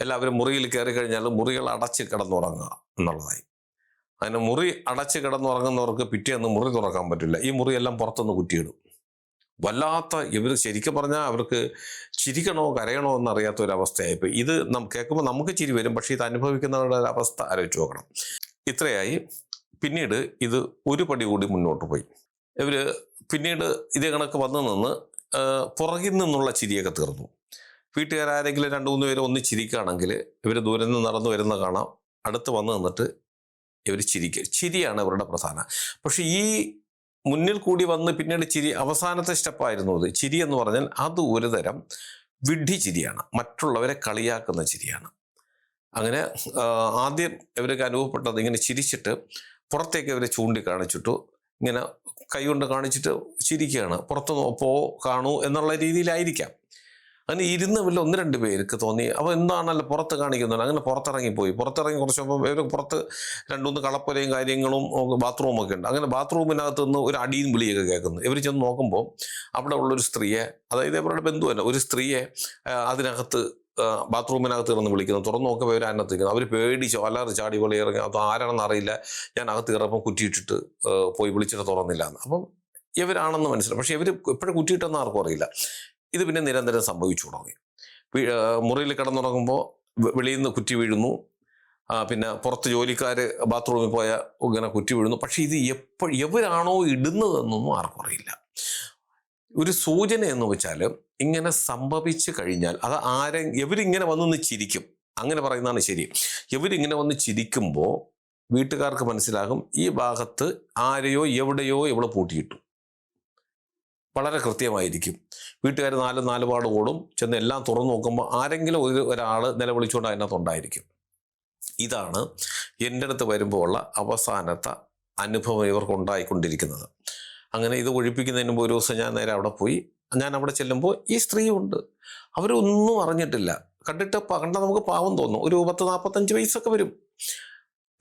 S1: എല്ലാവരും മുറിയിൽ കയറി കഴിഞ്ഞാൽ മുറികൾ അടച്ച് കിടന്നുറങ്ങുക എന്നുള്ളതായി. അതിന് മുറി അടച്ച് കിടന്നുറങ്ങുന്നവർക്ക് പിറ്റേന്ന് മുറി തുറക്കാൻ പറ്റില്ല. ഈ മുറിയെല്ലാം പുറത്തുനിന്ന് കുറ്റിയിടും. വല്ലാത്ത ഇവർ ശരിക്കും പറഞ്ഞാൽ അവർക്ക് ചിരിക്കണോ കരയണോ എന്നറിയാത്ത ഒരു അവസ്ഥയായിപ്പോൾ ഇത് നം കേൾക്കുമ്പോൾ നമുക്ക് ചിരി വരും പക്ഷേ ഇത് അനുഭവിക്കുന്നവരുടെ ഒരു അവസ്ഥ ആലോചിച്ച് നോക്കണം. ഇത്രയായി. പിന്നീട് ഇത് ഒരു പടി കൂടി മുന്നോട്ട് പോയി. ഇവർ പിന്നീട് ഇതേ കണക്ക് വന്നു നിന്ന് പുറകിൽ നിന്നുള്ള ചിരിയൊക്കെ തീർന്നു. വീട്ടുകാരാരെങ്കിലും രണ്ട് മൂന്ന് പേര് ഒന്ന് ചിരിക്കുകയാണെങ്കിൽ ഇവർ ദൂരെ നിന്ന് നടന്നു വരുന്ന കാണാം. അടുത്ത് വന്ന് നിന്നിട്ട് ഇവർ ചിരിക്കുക ചിരിയാണ് ഇവരുടെ പ്രധാന. പക്ഷെ ഈ മുന്നിൽ കൂടി വന്ന് പിന്നീട് ചിരി അവസാനത്തെ സ്റ്റെപ്പായിരുന്നു അത്. ചിരി എന്ന് പറഞ്ഞാൽ അത് ഒരു തരം വിഡ്ഢി ചിരിയാണ്. മറ്റുള്ളവരെ കളിയാക്കുന്ന ചിരിയാണ്. അങ്ങനെ ആദ്യം ഇവർക്ക് അനുഭവപ്പെട്ടത് ഇങ്ങനെ ചിരിച്ചിട്ട് പുറത്തേക്ക് ഇവരെ ചൂണ്ടിക്കാണിച്ചിട്ടു ഇങ്ങനെ കൈ കൊണ്ട് കാണിച്ചിട്ട് ചിരിക്കുകയാണ്. പുറത്ത് പോ കാണൂ എന്നുള്ള രീതിയിലായിരിക്കാം. അങ്ങനെ ഇരുന്ന് വല്ല ഒന്ന് രണ്ട് പേർക്ക് തോന്നി. അപ്പോൾ എന്താണല്ലോ പുറത്ത് കാണിക്കുന്നത്? അങ്ങനെ പുറത്തിറങ്ങിപ്പോയി പുറത്തിറങ്ങി കുറച്ച് ഇവർ പുറത്ത് രണ്ടുമൂന്ന് കളപ്പുരയും കാര്യങ്ങളും ബാത്റൂമും ഒക്കെ ഉണ്ട്. അങ്ങനെ ബാത്റൂമിനകത്ത് നിന്ന് ഒരു അടിയും വിളിയൊക്കെ കേൾക്കുന്നു. ഇവർ ചെന്ന് നോക്കുമ്പോൾ അവിടെ ഉള്ളൊരു സ്ത്രീയെ അതായത് ഇവരുടെ ബന്ധു തന്നെ ഒരു സ്ത്രീയെ അതിനകത്ത് ബാത്റൂമിനകത്ത് കിടന്ന് വിളിക്കുന്നു. തുറന്നു നോക്കുമ്പോൾ ഇവർ അതിനകത്ത് നിൽക്കുന്നു അവർ പേടിച്ചോ. അല്ലാതെ ചാടി പോലെ ഇറങ്ങി. അത് ആരാണെന്ന് അറിയില്ല. ഞാൻ അകത്ത് കയറപ്പം കുറ്റിയിട്ടിട്ട് പോയി വിളിച്ചിട്ട് തുറന്നില്ല എന്ന്. അപ്പം ഇവരാണെന്ന് മനസ്സിലായി. പക്ഷെ ഇവർ എപ്പോഴും കുറ്റിയിട്ടെന്ന് ആർക്കും അറിയില്ല. ഇത് പിന്നെ നിരന്തരം സംഭവിച്ചു തുടങ്ങി മുറിയിൽ കിടന്നുറങ്ങുമ്പോൾ വെളിയിൽ നിന്ന് കുറ്റി വീഴുന്നു. പിന്നെ പുറത്ത് ജോലിക്കാർ ബാത്റൂമിൽ പോയ ഇങ്ങനെ കുറ്റി വീഴുന്നു. പക്ഷേ ഇത് എപ്പോൾ എവരാണോ ഇടുന്നതെന്നൊന്നും ആർക്കും അറിയില്ല. ഒരു സൂചന എന്ന് വെച്ചാൽ ഇങ്ങനെ സംഭവിച്ചു കഴിഞ്ഞാൽ അത് ആരെ എവരിങ്ങനെ വന്നൊന്ന് ചിരിക്കും. അങ്ങനെ പറയുന്നതാണ് ശരി. എവരിങ്ങനെ വന്ന് ചിരിക്കുമ്പോൾ വീട്ടുകാർക്ക് മനസ്സിലാകും ഈ ഭാഗത്ത് ആരെയോ എവിടെയോ ഇവിടെ പൂട്ടിയിട്ടു. വളരെ കൃത്യമായിരിക്കും. വീട്ടുകാർ നാല് നാല് പാട് ഓടും. ചെന്ന് എല്ലാം തുറന്നു നോക്കുമ്പോൾ ആരെങ്കിലും ഒരു ഒരാൾ നിലവിളിച്ചുകൊണ്ട് അതിനകത്തുണ്ടായിരിക്കും. ഇതാണ് എന്റെ അടുത്ത് വരുമ്പോൾ ഉള്ള അവസാനത്തെ അനുഭവം ഇവർക്ക് ഉണ്ടായിക്കൊണ്ടിരിക്കുന്നത് അങ്ങനെ ഇത് ഒഴിപ്പിക്കുന്നതിന് മുമ്പ് ഒരു ദിവസം ഞാൻ നേരെ അവിടെ പോയി. ഞാൻ അവിടെ ചെല്ലുമ്പോൾ ഈ സ്ത്രീയുണ്ട്. അവരൊന്നും അറിഞ്ഞിട്ടില്ല. കണ്ടിട്ട് കണ്ടാൽ നമുക്ക് പാവം തോന്നും. ഒരു പത്ത് നാൽപ്പത്തഞ്ച് വയസ്സൊക്കെ വരും.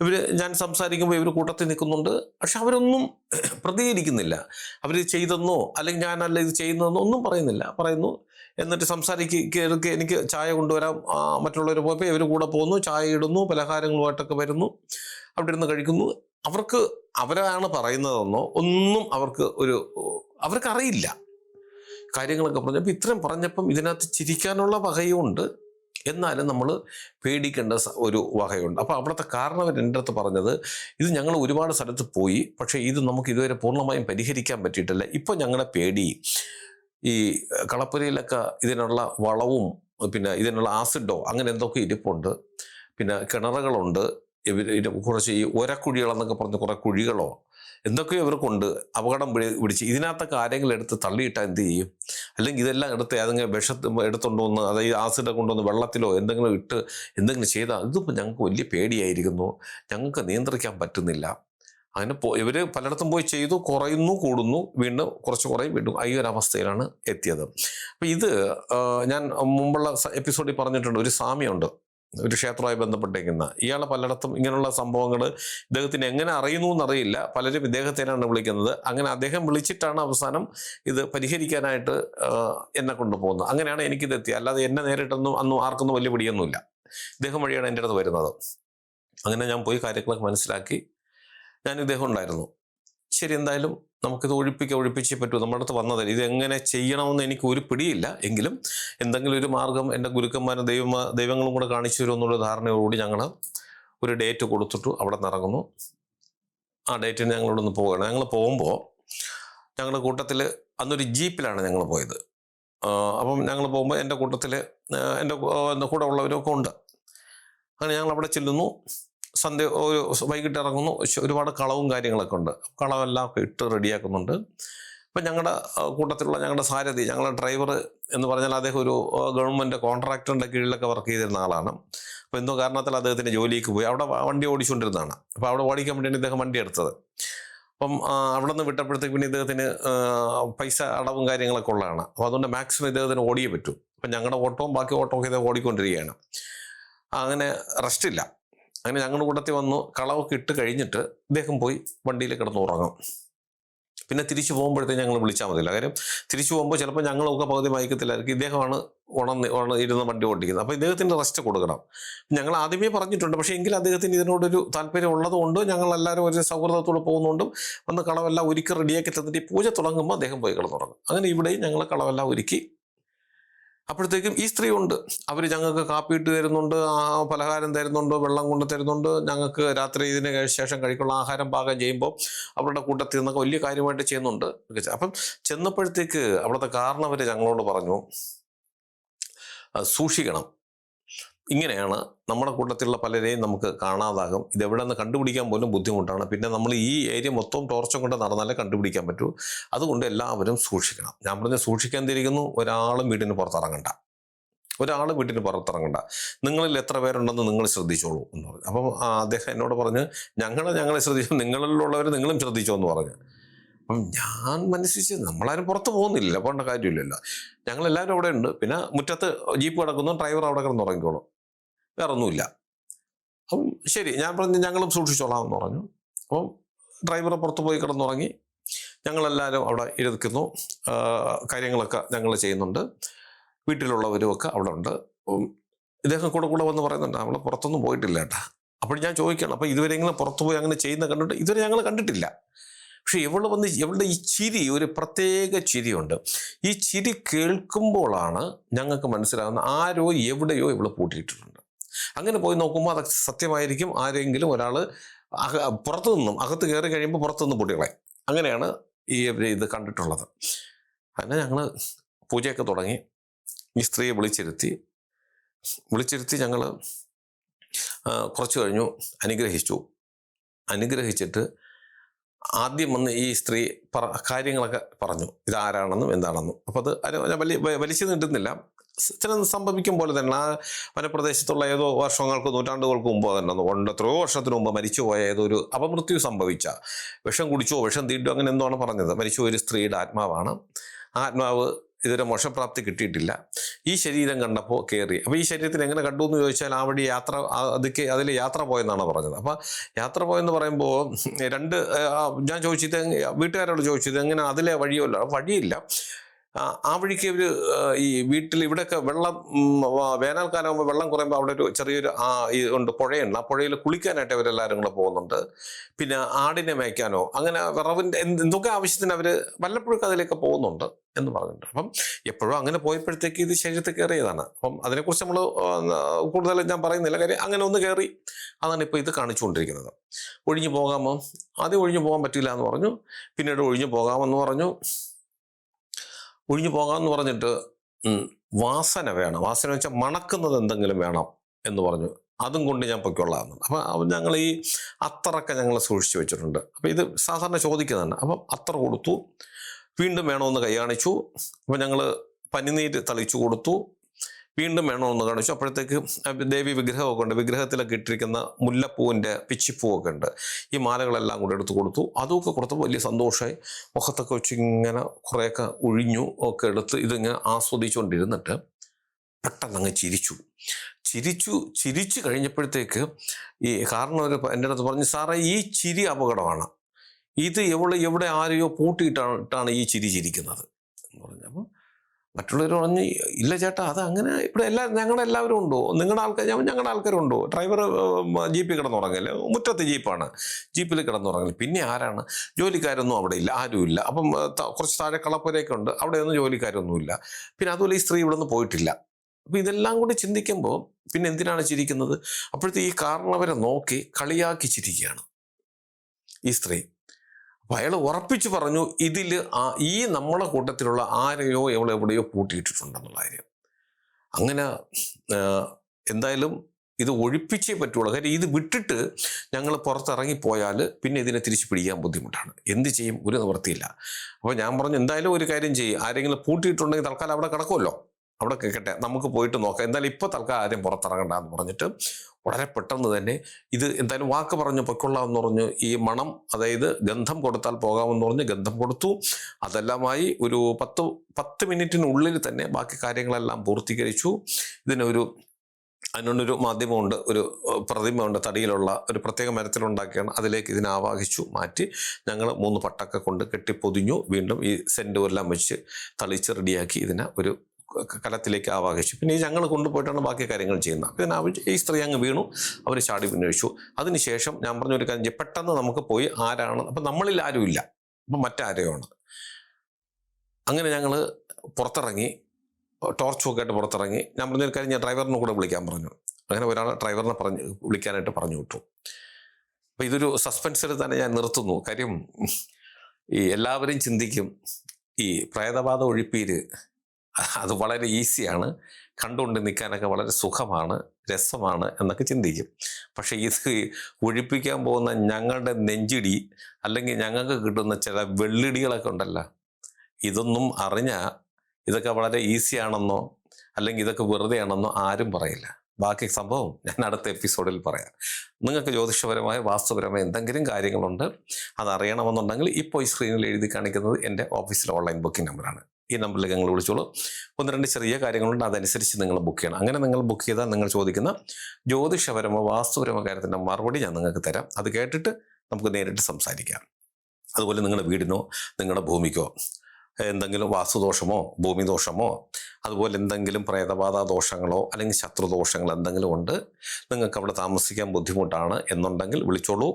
S1: ഇവർ ഞാൻ സംസാരിക്കുമ്പോൾ ഇവർ കൂട്ടത്തിൽ നിൽക്കുന്നുണ്ട്. പക്ഷെ അവരൊന്നും പ്രതികരിക്കുന്നില്ല. അവർ ചെയ്തെന്നോ അല്ലെങ്കിൽ ഞാനല്ല ഇത് ചെയ്യുന്നതെന്നോ ഒന്നും പറയുന്നില്ല. പറയുന്നു. എന്നിട്ട് സംസാരിക്കുക എനിക്ക് ചായ കൊണ്ടുവരാം. മറ്റുള്ളവർ പോയപ്പോൾ ഇവർ കൂടെ പോകുന്നു ചായ ഇടുന്നു പലഹാരങ്ങളുമായിട്ടൊക്കെ വരുന്നു. അവിടെ ഇരുന്ന് കഴിക്കുന്നു. അവർക്ക് അവരാണ് പറയുന്നതെന്നോ ഒന്നും അവർക്ക് ഒരു അവർക്കറിയില്ല. കാര്യങ്ങളൊക്കെ പറഞ്ഞപ്പോൾ ഇത്രയും പറഞ്ഞപ്പം ഇതിനകത്ത് ചിരിക്കാനുള്ള വകയുണ്ട്. എന്നാലും നമ്മൾ പേടിക്കേണ്ട ഒരു വകയുണ്ട്. അപ്പോൾ അവിടുത്തെ കാരണവർ എന്റെ അടുത്ത് പറഞ്ഞത് ഇത് ഞങ്ങൾ ഒരുപാട് സ്ഥലത്ത് പോയി പക്ഷേ ഇത് നമുക്ക് ഇതുവരെ പൂർണമായും പരിഹരിക്കാൻ പറ്റിയിട്ടില്ല. ഇപ്പോൾ ഞങ്ങളെ പേടി. ഈ കളപ്പുരയിലൊക്കെ ഇതിനുള്ള വളവും പിന്നെ ഇതിനുള്ള ആസിഡോ അങ്ങനെ എന്തൊക്കെ ഇരിപ്പുണ്ട്. പിന്നെ കിണറുകളുണ്ട്. കുറച്ച് ഈ ഒരക്കുഴികളെന്നൊക്കെ പറഞ്ഞ് കുറേ കുഴികളോ എന്തൊക്കെയോ ഇവർക്കുണ്ട്. അപകടം പിടി- പിടിച്ച് ഇതിനകത്തൊക്കെ ആരെങ്കിലും എടുത്ത് തള്ളിയിട്ടാൽ എന്ത് ചെയ്യും? അല്ലെങ്കിൽ ഇതെല്ലാം എടുത്ത് ഏതെങ്കിലും വിഷ എടുത്തുകൊണ്ടുവന്ന് അതായത് ആസിഡ് കൊണ്ടുവന്ന് വെള്ളത്തിലോ എന്തെങ്കിലും ഇട്ട് എന്തെങ്കിലും ചെയ്താൽ ഇതിപ്പോൾ ഞങ്ങൾക്ക് വലിയ പേടിയായിരിക്കുന്നു. ഞങ്ങൾക്ക് നിയന്ത്രിക്കാൻ പറ്റുന്നില്ല. അങ്ങനെ പോ ഇവർ പലയിടത്തും പോയി ചെയ്തു കുറയുന്നു കൂടുന്നു വീണ്ടും കുറച്ച് കുറയും വീണ്ടും ഈ ഒരു അവസ്ഥയിലാണ് എത്തിയത്. അപ്പം ഇത് ഞാൻ മുമ്പുള്ള എപ്പിസോഡിൽ പറഞ്ഞിട്ടുണ്ട്. ഒരു സാമ്യമുണ്ട്. ഒരു ക്ഷേത്രവുമായി ബന്ധപ്പെട്ടേക്കുന്ന ഇയാൾ പലയിടത്തും ഇങ്ങനെയുള്ള സംഭവങ്ങൾ ഇദ്ദേഹത്തിന് എങ്ങനെ അറിയുന്നു എന്നറിയില്ല. പലരും ഇദ്ദേഹത്തിനാണ് വിളിക്കുന്നത്. അങ്ങനെ അദ്ദേഹം വിളിച്ചിട്ടാണ് അവസാനം ഇത് പരിഹരിക്കാനായിട്ട് എന്നെ കൊണ്ടുപോകുന്നത്. അങ്ങനെയാണ് എനിക്കിത് എത്തിയത്. അല്ലാതെ എന്നെ നേരിട്ടൊന്നും അന്നും ആർക്കൊന്നും വലിയ പിടിയൊന്നുമില്ല. ഇദ്ദേഹം വഴിയാണ് എന്റെ അടുത്ത് വരുന്നത്. അങ്ങനെ ഞാൻ പോയി കാര്യങ്ങളൊക്കെ മനസ്സിലാക്കി. ഞാൻ ഇദ്ദേഹം ഉണ്ടായിരുന്നു. ശരി എന്തായാലും നമുക്കിത് ഒഴിപ്പിക്കുക ഒഴിപ്പിച്ചേ പറ്റൂ. നമ്മുടെ അടുത്ത് വന്നതല്ല ഇത് എങ്ങനെ ചെയ്യണമെന്ന് എനിക്ക് ഒരു പിടിയില്ല. എങ്കിലും എന്തെങ്കിലും ഒരു മാർഗം എന്റെ ഗുരുക്കന്മാരും ദൈവ ദൈവങ്ങളും കൂടെ കാണിച്ചു തരുമെന്നുള്ള ധാരണയോടുകൂടി ഞങ്ങൾ ഒരു ഡേറ്റ് കൊടുത്തിട്ടു അവിടെ നിന്ന് ഇറങ്ങുന്നു ആ ഡേറ്റിന് ഞങ്ങളോടൊന്ന് പോവുകയാണ്. ഞങ്ങൾ പോകുമ്പോൾ ഞങ്ങളുടെ കൂട്ടത്തിൽ അന്നൊരു ജീപ്പിലാണ് ഞങ്ങൾ പോയത്. അപ്പം ഞങ്ങൾ പോകുമ്പോൾ എന്റെ കൂട്ടത്തിൽ എന്റെ കൂടെ ഉള്ളവരൊക്കെ ഉണ്ട്. അങ്ങനെ ഞങ്ങൾ അവിടെ ചെല്ലുന്നു. സന്ധ്യ ഒരു വൈകിട്ട് ഇറങ്ങുന്നു. ഒരുപാട് കളവും കാര്യങ്ങളൊക്കെ ഉണ്ട്. കളവെല്ലാം ഇട്ട് റെഡിയാക്കുന്നുണ്ട്. അപ്പം ഞങ്ങളുടെ കൂട്ടത്തിലുള്ള ഞങ്ങളുടെ സാരഥി ഞങ്ങളുടെ ഡ്രൈവർ എന്ന് പറഞ്ഞാൽ അദ്ദേഹം ഒരു ഗവൺമെന്റ് കോൺട്രാക്ടറിന്റെ കീഴിലൊക്കെ വർക്ക് ചെയ്തിരുന്ന ആളാണ്. അപ്പോൾ എന്തോ കാരണത്തിൽ അദ്ദേഹത്തിന് ജോലിക്ക് പോയി. അവിടെ വണ്ടി ഓടിച്ചുകൊണ്ടിരുന്നതാണ് അപ്പോൾ അവിടെ ഓടിക്കാൻ വേണ്ടിയാണ് ഇദ്ദേഹം വണ്ടി എടുത്തത്. അപ്പം അവിടെ നിന്ന് വിട്ടപ്പോഴത്തേക്ക് പിന്നെ ഇദ്ദേഹത്തിന് പൈസ അടവും കാര്യങ്ങളൊക്കെ ഉള്ളതാണ്. അപ്പോൾ അതുകൊണ്ട് മാക്സിമം ഇദ്ദേഹത്തിന് ഓടിയേ പറ്റൂ. അപ്പം ഞങ്ങളുടെ ഓട്ടവും ബാക്കി ഓട്ടവും ഒക്കെ ഇദ്ദേഹം ഓടിക്കൊണ്ടിരിക്കുകയാണ്. അങ്ങനെ റെസ്റ്റ് ഇല്ല അങ്ങനെ ഞങ്ങളുടെ കൂട്ടത്തിൽ വന്നു കളവൊക്കെ ഇട്ട് കഴിഞ്ഞിട്ട് ഇദ്ദേഹം പോയി വണ്ടിയിൽ കിടന്ന് ഉറങ്ങും. പിന്നെ തിരിച്ചു പോകുമ്പോഴത്തേക്ക് ഞങ്ങൾ വിളിച്ചാൽ മതിയില്ല. കാര്യം തിരിച്ചു പോകുമ്പോൾ ചിലപ്പോൾ ഞങ്ങളൊക്കെ പകുതി വായിക്കത്തില്ലായിരിക്കും ഇദ്ദേഹമാണ് ഉണർന്ന് ഉണർന്ന് ഇരുന്ന് വണ്ടി ഓടിക്കുന്നത്. അപ്പോൾ ഇദ്ദേഹത്തിന് റെസ്റ്റ് കൊടുക്കണം. ഞങ്ങൾ ആദ്യമേ പറഞ്ഞിട്ടുണ്ട്. പക്ഷേ എങ്കിൽ അദ്ദേഹത്തിന് ഇതിനോടൊരു താല്പര്യം ഉള്ളതുകൊണ്ട് ഞങ്ങൾ എല്ലാവരും ഒരു സൗഹൃദത്തോടെ പോകുന്നുണ്ടും വന്ന് കളവെല്ലാം ഒരുക്കി റെഡിയാക്കി തന്നിട്ട് പൂജ തുടങ്ങുമ്പോൾ അദ്ദേഹം പോയി കിടന്നുറങ്ങും. അങ്ങനെ ഇവിടെയും ഞങ്ങൾ കളവെല്ലാം ഒരുക്കി അപ്പോഴത്തേക്കും ഈ സ്ത്രീ ഉണ്ട്. അവർ ഞങ്ങൾക്ക് കാപ്പി ഇട്ട് തരുന്നുണ്ട് പലഹാരം തരുന്നുണ്ട് വെള്ളം കൊണ്ട് തരുന്നുണ്ട്. ഞങ്ങൾക്ക് രാത്രി ഇതിന് ശേഷം കഴിക്കുള്ള ആഹാരം പാകം ചെയ്യുമ്പോൾ അവരുടെ കൂട്ടത്തിൽ നിന്നൊക്കെ വലിയ കാര്യമായിട്ട് ചെയ്യുന്നുണ്ട്. അപ്പം ചെന്നപ്പോഴത്തേക്ക് അവിടുത്തെ കാരണവർ ഞങ്ങളോട് പറഞ്ഞു "ആ, സൂക്ഷിക്കണം. ഇങ്ങനെയാണ് നമ്മുടെ കൂട്ടത്തിലുള്ള പലരെയും നമുക്ക് കാണാതാകും. ഇതെവിടെ നിന്ന് കണ്ടുപിടിക്കാൻ പോലും ബുദ്ധിമുട്ടാണ്. പിന്നെ നമ്മൾ ഈ ഏരിയ മൊത്തം ടോർച്ചും കൊണ്ട് നടന്നാലേ കണ്ടുപിടിക്കാൻ പറ്റൂ. അതുകൊണ്ട് എല്ലാവരും സൂക്ഷിക്കണം. ഞാൻ പറഞ്ഞ സൂക്ഷിക്കാൻ തിരിക്കുന്നു ഒരാളും വീടിന് പുറത്തിറങ്ങണ്ട. ഒരാൾ വീട്ടിന് പുറത്തിറങ്ങണ്ട. നിങ്ങളിൽ എത്ര പേരുണ്ടെന്ന് നിങ്ങൾ ശ്രദ്ധിച്ചോളൂ എന്ന് പറഞ്ഞു. അപ്പം അദ്ദേഹം എന്നോട് പറഞ്ഞ് ഞങ്ങൾ ഞങ്ങളെ ശ്രദ്ധിച്ചു. നിങ്ങളിലുള്ളവർ നിങ്ങളും ശ്രദ്ധിച്ചോ എന്ന് പറഞ്ഞു. അപ്പം ഞാൻ മനസ്സിച്ച് നമ്മളാരും പുറത്ത് പോകുന്നില്ല പോകേണ്ട കാര്യമില്ലല്ലോ. ഞങ്ങളെല്ലാവരും അവിടെ ഉണ്ട് പിന്നെ മുറ്റത്ത് ജീപ്പ് കിടക്കുന്നു. ഡ്രൈവർ അവിടെ കിടന്ന് ഉറങ്ങിക്കോളും. വേറെ ഒന്നുമില്ല അപ്പം ശരി ഞാൻ പറഞ്ഞു ഞങ്ങളും സൂക്ഷിച്ചോളാം എന്ന് പറഞ്ഞു. അപ്പം ഡ്രൈവർ പുറത്തു പോയി കിടന്നുറങ്ങി. ഞങ്ങളെല്ലാവരും അവിടെ എഴുതിക്കുന്നു കാര്യങ്ങളൊക്കെ ഞങ്ങൾ ചെയ്യുന്നുണ്ട്. വീട്ടിലുള്ളവരും ഒക്കെ അവിടെ ഉണ്ട്. ഇദ്ദേഹം കൂടെ കൂടെ വന്ന് പറയുന്നുണ്ട് നമ്മൾ പുറത്തൊന്നും പോയിട്ടില്ല കേട്ടാ അപ്പോൾ ഞാൻ ചോദിക്കണം അപ്പോൾ ഇതുവരെ ഇങ്ങനെ പുറത്തു പോയി അങ്ങനെ ചെയ്യുന്ന കണ്ടിട്ട് ഇതുവരെ ഞങ്ങൾ കണ്ടിട്ടില്ല. പക്ഷേ ഇവൾ വന്ന് ഇവളുടെ ഈ ചിരി ഒരു പ്രത്യേക ചിരിയുണ്ട്. ഈ ചിരി കേൾക്കുമ്പോഴാണ് ഞങ്ങൾക്ക് മനസ്സിലാകുന്ന ആരോ എവിടെയോ ഇവൾ പൂട്ടിയിട്ടിട്ടുണ്ട്. അങ്ങനെ പോയി നോക്കുമ്പോൾ അത് സത്യമായിരിക്കും. ആരെങ്കിലും ഒരാൾ പുറത്തു നിന്നും അകത്ത് കയറി കഴിയുമ്പോൾ പുറത്തു നിന്ന് പൊട്ടികളെ. അങ്ങനെയാണ് ഈ ഇത് കണ്ടിട്ടുള്ളത്. അങ്ങനെ ഞങ്ങൾ പൂജയൊക്കെ തുടങ്ങി. ഈ സ്ത്രീയെ വിളിച്ചിരുത്തി. വിളിച്ചിരുത്തി ഞങ്ങൾ കുറച്ച് കഴിഞ്ഞു. അനുഗ്രഹിച്ചു. അനുഗ്രഹിച്ചിട്ട് ആദ്യം വന്ന് ഈ സ്ത്രീ പറ കാര്യങ്ങളൊക്കെ പറഞ്ഞു. ഇതാരാണെന്നും എന്താണെന്നും. അപ്പോൾ അത് വലിയ വലിച്ചു നീട്ടുന്നില്ല. സ് ചില സംഭവിക്കും പോലെ തന്നെ. ആ വനപ്രദേശത്തുള്ള ഏതോ വർഷങ്ങൾക്ക് നൂറ്റാണ്ടുകൾക്ക് മുമ്പ് തന്നെ ഉണ്ട് എത്രയോ വർഷത്തിന് മുമ്പ് മരിച്ചുപോയ ഏതോ ഒരു അപമൃത്യു സംഭവിച്ച വിഷം കുടിച്ചോ വിഷം തീറ്റോ അങ്ങനെ എന്തോണ് പറഞ്ഞത്? മരിച്ച ഒരു സ്ത്രീയുടെ ആത്മാവാണ്. ആത്മാവ് ഇതുവരെ മോശപ്രാപ്തി കിട്ടിയിട്ടില്ല. ഈ ശരീരം കണ്ടപ്പോൾ കയറി. അപ്പോൾ ഈ ശരീരത്തിന് എങ്ങനെ കണ്ടു എന്ന് ചോദിച്ചാൽ ആ വഴി യാത്ര അതൊക്കെ അതിൽ യാത്ര പോയെന്നാണ് പറഞ്ഞത്. അപ്പോൾ യാത്ര പോയെന്ന് പറയുമ്പോൾ രണ്ട് ഞാൻ ചോദിച്ചത് വീട്ടുകാരോട് ചോദിച്ചത് എങ്ങനെ അതിലെ വഴിയല്ല വഴിയില്ല. ആ, വഴിക്ക് ഒരു ഈ വീട്ടിൽ ഇവിടെയൊക്കെ വെള്ളം വേനൽക്കാലമാകുമ്പോൾ വെള്ളം കുറയുമ്പോൾ അവിടെ ഒരു ചെറിയൊരു ആ ഉണ്ട് പുഴയുണ്ട്. ആ പുഴയിൽ കുളിക്കാനായിട്ട് അവരെല്ലാവരും കൂടെ പോകുന്നുണ്ട്. പിന്നെ ആടിനെ മേയ്ക്കാനോ അങ്ങനെ വിറവിന്റെ എന്ത് എന്തൊക്കെ ആവശ്യത്തിന് അവർ വല്ലപ്പോഴൊക്കെ അതിലേക്ക് പോകുന്നുണ്ട് എന്ന് പറഞ്ഞിട്ടുണ്ട്. അപ്പം എപ്പോഴും അങ്ങനെ പോയപ്പോഴത്തേക്ക് ഇത് ശരീരത്തിൽ കയറിയതാണ്. അപ്പം അതിനെക്കുറിച്ച് നമ്മൾ കൂടുതൽ ഞാൻ പറയുന്നില്ല. കാര്യം അങ്ങനെ ഒന്ന് കയറി അതാണ് ഇപ്പോൾ ഇത് കാണിച്ചുകൊണ്ടിരിക്കുന്നത്. ഒഴിഞ്ഞു പോകാമോ? ആദ്യം ഒഴിഞ്ഞു പോകാൻ പറ്റില്ല എന്ന് പറഞ്ഞു. പിന്നീട് ഒഴിഞ്ഞു പോകാമെന്ന് പറഞ്ഞു. ഒഴിഞ്ഞു പോകാമെന്ന് പറഞ്ഞിട്ട് വാസന വേണം. വാസന വെച്ചാൽ മണക്കുന്നത് എന്തെങ്കിലും വേണം എന്ന് പറഞ്ഞു. അതും കൊണ്ട് ഞാൻ പൊയ്ക്കൊള്ളാം അപ്പം ഞങ്ങൾ ഈ അത്തറൊക്കെ ഞങ്ങൾ സൂക്ഷിച്ചു വെച്ചിട്ടുണ്ട്. അപ്പം ഇത് സാധാരണ ചോദിക്കുന്നതാണ് അപ്പം അത്ര കൊടുത്തു വീണ്ടും വേണമെന്ന് കൈ കാണിച്ചു അപ്പം ഞങ്ങൾ പനിനീര് തളിച്ചു കൊടുത്തു. വീണ്ടും വേണമെന്ന് കാണിച്ചു. അപ്പോഴത്തേക്ക് ദേവി വിഗ്രഹമൊക്കെ ഉണ്ട്. വിഗ്രഹത്തിലൊക്കെ ഇട്ടിരിക്കുന്ന മുല്ലപ്പൂവിന്റെ പിച്ചിപ്പൂവൊക്കെ ഉണ്ട്. ഈ മാലകളെല്ലാം കൂടെ എടുത്തു കൊടുത്തു. അതൊക്കെ കൊടുത്തപ്പോൾ വലിയ സന്തോഷമായി മുഖത്തൊക്കെ വെച്ച് ഇങ്ങനെ കുറേയൊക്കെ ഒഴിഞ്ഞു ഒക്കെ എടുത്ത് ഇതിങ്ങനെ ആസ്വദിച്ചുകൊണ്ടിരുന്നിട്ട് പെട്ടെന്ന് അങ്ങ് ചിരിച്ചു. ചിരിച്ചു ചിരിച്ചു കഴിഞ്ഞപ്പോഴത്തേക്ക് ഈ കാരണം അവർ എന്റെ അടുത്ത് പറഞ്ഞു സാറേ ഈ ചിരി അപകടമാണ്. ഇത് എവിടെ എവിടെ ആരെയോ പൂട്ടിയിട്ടാണ് ഈ ചിരി ചിരിക്കുന്നത്? എന്ന് പറഞ്ഞു അപ്പം മറ്റുള്ളവർ പറഞ്ഞ് ഇല്ല ചേട്ടാ അത് അങ്ങനെ ഇവിടെ എല്ലാ ഞങ്ങളുടെ എല്ലാവരും ഉണ്ടോ നിങ്ങളുടെ ആൾക്കാർ ഞങ്ങളുടെ ആൾക്കാരുണ്ടോ ഡ്രൈവർ ജീപ്പിൽ കിടന്നുറങ്ങില്ല മുറ്റത്ത് ജീപ്പാണ്. ജീപ്പിൽ കിടന്നുറങ്ങില്ല പിന്നെ ആരാണ്? ജോലിക്കാരൊന്നും അവിടെ ഇല്ല ആരുമില്ല അപ്പം കുറച്ച് താഴെ കളപ്പുരയൊക്കെ ഉണ്ട് അവിടെയൊന്നും ജോലിക്കാരൊന്നുമില്ല പിന്നെ അതുപോലെ ഈ സ്ത്രീ ഇവിടെ നിന്ന് പോയിട്ടില്ല. അപ്പം ഇതെല്ലാം കൂടി ചിന്തിക്കുമ്പോൾ പിന്നെ എന്തിനാണ് ചിരിക്കുന്നത്? അപ്പോഴത്തെ ഈ കാരണവരെ നോക്കി കളിയാക്കി ചിരിക്കുകയാണ് ഈ സ്ത്രീ. അയാൾ ഉറപ്പിച്ചു പറഞ്ഞു ഇതിൽ ആ ഈ നമ്മളെ കൂട്ടത്തിലുള്ള ആരെയോ എവിടെ എവിടെയോ പൂട്ടിയിട്ടിട്ടുണ്ടെന്നുള്ള കാര്യം. അങ്ങനെ എന്തായാലും ഇത് ഒഴിപ്പിച്ചേ പറ്റുള്ളൂ. കാര്യം ഇത് വിട്ടിട്ട് ഞങ്ങൾ പുറത്തിറങ്ങിപ്പോയാൽ പിന്നെ ഇതിനെ തിരിച്ചു പിടിക്കാൻ ബുദ്ധിമുട്ടാണ്. എന്ത് ചെയ്യും? ഒരു നിവൃത്തിയില്ല. അപ്പോൾ ഞാൻ പറഞ്ഞു എന്തായാലും ഒരു കാര്യം ചെയ്യും. ആരെങ്കിലും പൂട്ടിയിട്ടുണ്ടെങ്കിൽ തൽക്കാലം അവിടെ കിടക്കുമല്ലോ. അവിടെ കേൾക്കട്ടെ നമുക്ക് പോയിട്ട് നോക്കാം. എന്തായാലും ഇപ്പോൾ തൽക്കാലം ആരും പുറത്തിറങ്ങണ്ട എന്ന് പറഞ്ഞിട്ട് വളരെ പെട്ടെന്ന് തന്നെ ഇത് എന്തായാലും വാക്ക് പറഞ്ഞു പൊയ്ക്കൊള്ളാമെന്ന് പറഞ്ഞു ഈ മണം അതായത് ഗന്ധം കൊടുത്താൽ പോകാമെന്ന് പറഞ്ഞ് ഗന്ധം കൊടുത്തു. അതെല്ലാമായി ഒരു പത്ത് പത്ത് മിനിറ്റിനുള്ളിൽ തന്നെ ബാക്കി കാര്യങ്ങളെല്ലാം പൂർത്തീകരിച്ചു. ഇതിനൊരു അതിനൊരു മാധ്യമമുണ്ട് ഒരു പ്രതിമയുണ്ട് തടിയിലുള്ള ഒരു പ്രത്യേക മരത്തിലുണ്ടാക്കിയാണ്. അതിലേക്ക് ഇതിനെ ആവാഹിച്ചു മാറ്റി ഞങ്ങൾ മൂന്ന് പട്ടൊക്കെ കൊണ്ട് കെട്ടിപ്പൊതിഞ്ഞു. വീണ്ടും ഈ സെന്റുമെല്ലാം വെച്ച് തളിച്ച് റെഡിയാക്കി ഇതിനെ ഒരു കലത്തിലേക്ക് ആവാഹിച്ചു. പിന്നെ ഈ ഞങ്ങൾ കൊണ്ടുപോയിട്ടാണ് ബാക്കി കാര്യങ്ങൾ ചെയ്യുന്നത്. പിന്നെ അവർ ഈ സ്ത്രീ അങ്ങ് വീണു. അവർ ചാടി പിന്നഴിച്ചു അതിനുശേഷം ഞാൻ പറഞ്ഞ ഒരു കാര്യം പെട്ടെന്ന് നമുക്ക് പോയി ആരാണ്? അപ്പം നമ്മളിൽ ആരുമില്ല അപ്പം മറ്റാരെയാണ് അങ്ങനെ ഞങ്ങൾ പുറത്തിറങ്ങി. ടോർച്ച് ഒക്കെ ആയിട്ട് പുറത്തിറങ്ങി. ഞാൻ പറഞ്ഞൊരു കാര്യം ഞാൻ ഡ്രൈവറിനെ കൂടെ വിളിക്കാൻ പറഞ്ഞു. അങ്ങനെ ഒരാൾ ഡ്രൈവറിനെ പറഞ്ഞ് വിളിക്കാനായിട്ട് പറഞ്ഞു വിട്ടു. അപ്പം ഇതൊരു സസ്പെൻസിൽ തന്നെ ഞാൻ നിർത്തുന്നു. കാര്യം ഈ എല്ലാവരും ചിന്തിക്കും. ഈ പ്രേതബാധ ഒഴിപ്പീര് അത് വളരെ ഈസിയാണ്. കണ്ടുകൊണ്ട് നിൽക്കാനൊക്കെ വളരെ സുഖമാണ് രസമാണ് എന്നൊക്കെ ചിന്തിക്കും. പക്ഷേ ഇത് ഒഴിപ്പിക്കാൻ പോകുന്ന ഞങ്ങളുടെ നെഞ്ചിടി അല്ലെങ്കിൽ ഞങ്ങൾക്ക് കിട്ടുന്ന ചില വെള്ളിടികളൊക്കെ ഉണ്ടല്ലോ. ഇതൊന്നും അറിഞ്ഞാൽ ഇതൊക്കെ വളരെ ഈസിയാണെന്നോ അല്ലെങ്കിൽ ഇതൊക്കെ വെറുതെ ആണെന്നോ ആരും പറയില്ല. ബാക്കി സംഭവം ഞാൻ അടുത്ത എപ്പിസോഡിൽ പറയാം. നിങ്ങൾക്ക് ജ്യോതിഷപരമായ വാസ്തുപരമായ എന്തെങ്കിലും കാര്യങ്ങളുണ്ട് അത് അറിയണമെന്നുണ്ടെങ്കിൽ ഇപ്പോൾ ഈ സ്ക്രീനിൽ എഴുതി കാണിക്കുന്നത് എന്റെ ഓഫീസിലെ ഓൺലൈൻ ബുക്കിംഗ് നമ്പറാണ്. ഈ നമ്പറിലേക്ക് നിങ്ങൾ വിളിച്ചോളൂ. ഒന്ന് രണ്ട് ചെറിയ കാര്യങ്ങളുണ്ട്. അതനുസരിച്ച് നിങ്ങൾ ബുക്ക് ചെയ്യണം. അങ്ങനെ നിങ്ങൾ ബുക്ക് ചെയ്താൽ നിങ്ങൾ ചോദിക്കുന്ന ജ്യോതിഷപരമോ വാസ്തുപരമോ കാര്യത്തിന്റെ മറുപടി ഞാൻ നിങ്ങൾക്ക് തരാം. അത് കേട്ടിട്ട് നമുക്ക് നേരിട്ട് സംസാരിക്കാം. അതുപോലെ നിങ്ങളുടെ വീടിനോ നിങ്ങളുടെ ഭൂമിക്കോ എന്തെങ്കിലും വാസ്തുദോഷമോ ഭൂമിദോഷമോ അതുപോലെ എന്തെങ്കിലും പ്രേതബാധ ദോഷങ്ങളോ അല്ലെങ്കിൽ ശത്രുദോഷങ്ങൾ എന്തെങ്കിലും ഉണ്ട് നിങ്ങൾക്ക് അവിടെ താമസിക്കാൻ ബുദ്ധിമുട്ടാണ് എന്നുണ്ടെങ്കിൽ വിളിച്ചോളൂ.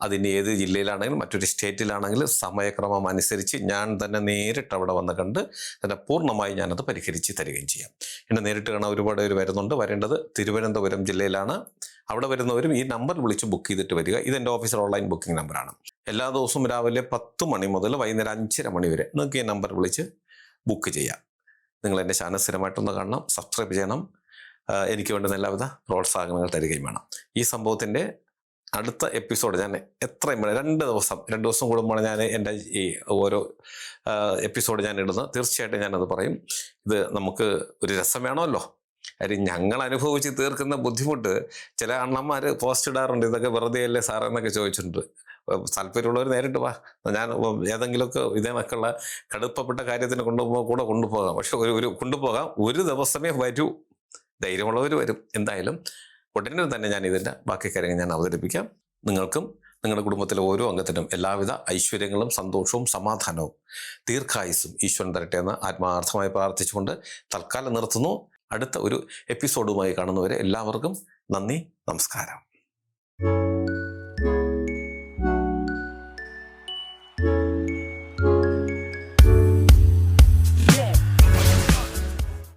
S1: അതിന് ഏത് ജില്ലയിലാണെങ്കിലും മറ്റൊരു സ്റ്റേറ്റിലാണെങ്കിലും സമയക്രമം അനുസരിച്ച് ഞാൻ തന്നെ നേരിട്ട് അവിടെ വന്ന് കണ്ട് തന്നെ പൂർണമായി ഞാനത് പരിഹരിച്ച് തരികയും ചെയ്യാം. എന്നെ നേരിട്ട് കാണാൻ ഒരുപാട് പേര് വരുന്നുണ്ട്. വരേണ്ടത് തിരുവനന്തപുരം ജില്ലയിലാണ്. അവിടെ വരുന്നവരും ഈ നമ്പർ വിളിച്ച് ബുക്ക് ചെയ്തിട്ട് വരിക. ഇതെന്റെ ഓഫീസിൽ ഓൺലൈൻ ബുക്കിംഗ് നമ്പറാണ് എല്ലാ ദിവസവും രാവിലെ പത്ത് മണി മുതൽ വൈകുന്നേരം അഞ്ചര മണി വരെ നിങ്ങൾക്ക് ഈ നമ്പർ വിളിച്ച് ബുക്ക് ചെയ്യാം. നിങ്ങൾ എന്റെ ചാനൽ സ്ഥിരമായിട്ടൊന്ന് കാണണം സബ്സ്ക്രൈബ് ചെയ്യണം. എനിക്ക് വേണ്ടുന്ന എല്ലാവിധ പ്രോത്സാഹനങ്ങൾ തരികയും വേണം. ഈ സംഭവത്തിന്റെ അടുത്ത എപ്പിസോഡ് ഞാൻ എത്രയും രണ്ട് ദിവസം രണ്ട് ദിവസം കൂടുമ്പോൾ ഞാൻ എന്റെ ഈ ഓരോ എപ്പിസോഡ് ഞാൻ ഇടുന്നത്. തീർച്ചയായിട്ടും ഞാനത് പറയും. ഇത് നമുക്ക് ഒരു രസം വേണമല്ലോ. കാര്യം ഞങ്ങൾ അനുഭവിച്ച് തീർക്കുന്ന ബുദ്ധിമുട്ട് ചില അണ്ണന്മാർ പോസ്റ്റ് ഇടാറുണ്ട്. ഇതൊക്കെ വെറുതെ അല്ലേ സാറേ എന്നൊക്കെ ചോദിച്ചിട്ടുണ്ട്. താല്പര്യമുള്ളവർ നേരിട്ട് വാ. ഞാൻ ഏതെങ്കിലുമൊക്കെ ഇതേനൊക്കെയുള്ള കടുപ്പപ്പെട്ട കാര്യത്തിന് കൊണ്ടുപോകുമ്പോൾ കൂടെ കൊണ്ടുപോകാം. പക്ഷെ ഒരു ഒരു കൊണ്ടുപോകാം. ഒരു ദിവസമേ വരൂ. ധൈര്യമുള്ളവർ വരും. എന്തായാലും ഉടനെ തന്നെ ഞാൻ ഇതിന്റെ ബാക്കി കാര്യങ്ങൾ ഞാൻ അവതരിപ്പിക്കാം. നിങ്ങൾക്കും നിങ്ങളുടെ കുടുംബത്തിലെ ഓരോ അംഗത്തിനും എല്ലാവിധ ഐശ്വര്യങ്ങളും സന്തോഷവും സമാധാനവും ദീർഘായുസും ഈശ്വരൻ തരട്ടെ എന്ന് ആത്മാർത്ഥമായി പ്രാർത്ഥിച്ചുകൊണ്ട് തൽക്കാലം നിർത്തുന്നു. അടുത്ത ഒരു എപ്പിസോഡുമായി കാണുന്നവരെ എല്ലാവർക്കും നന്ദി നമസ്കാരം.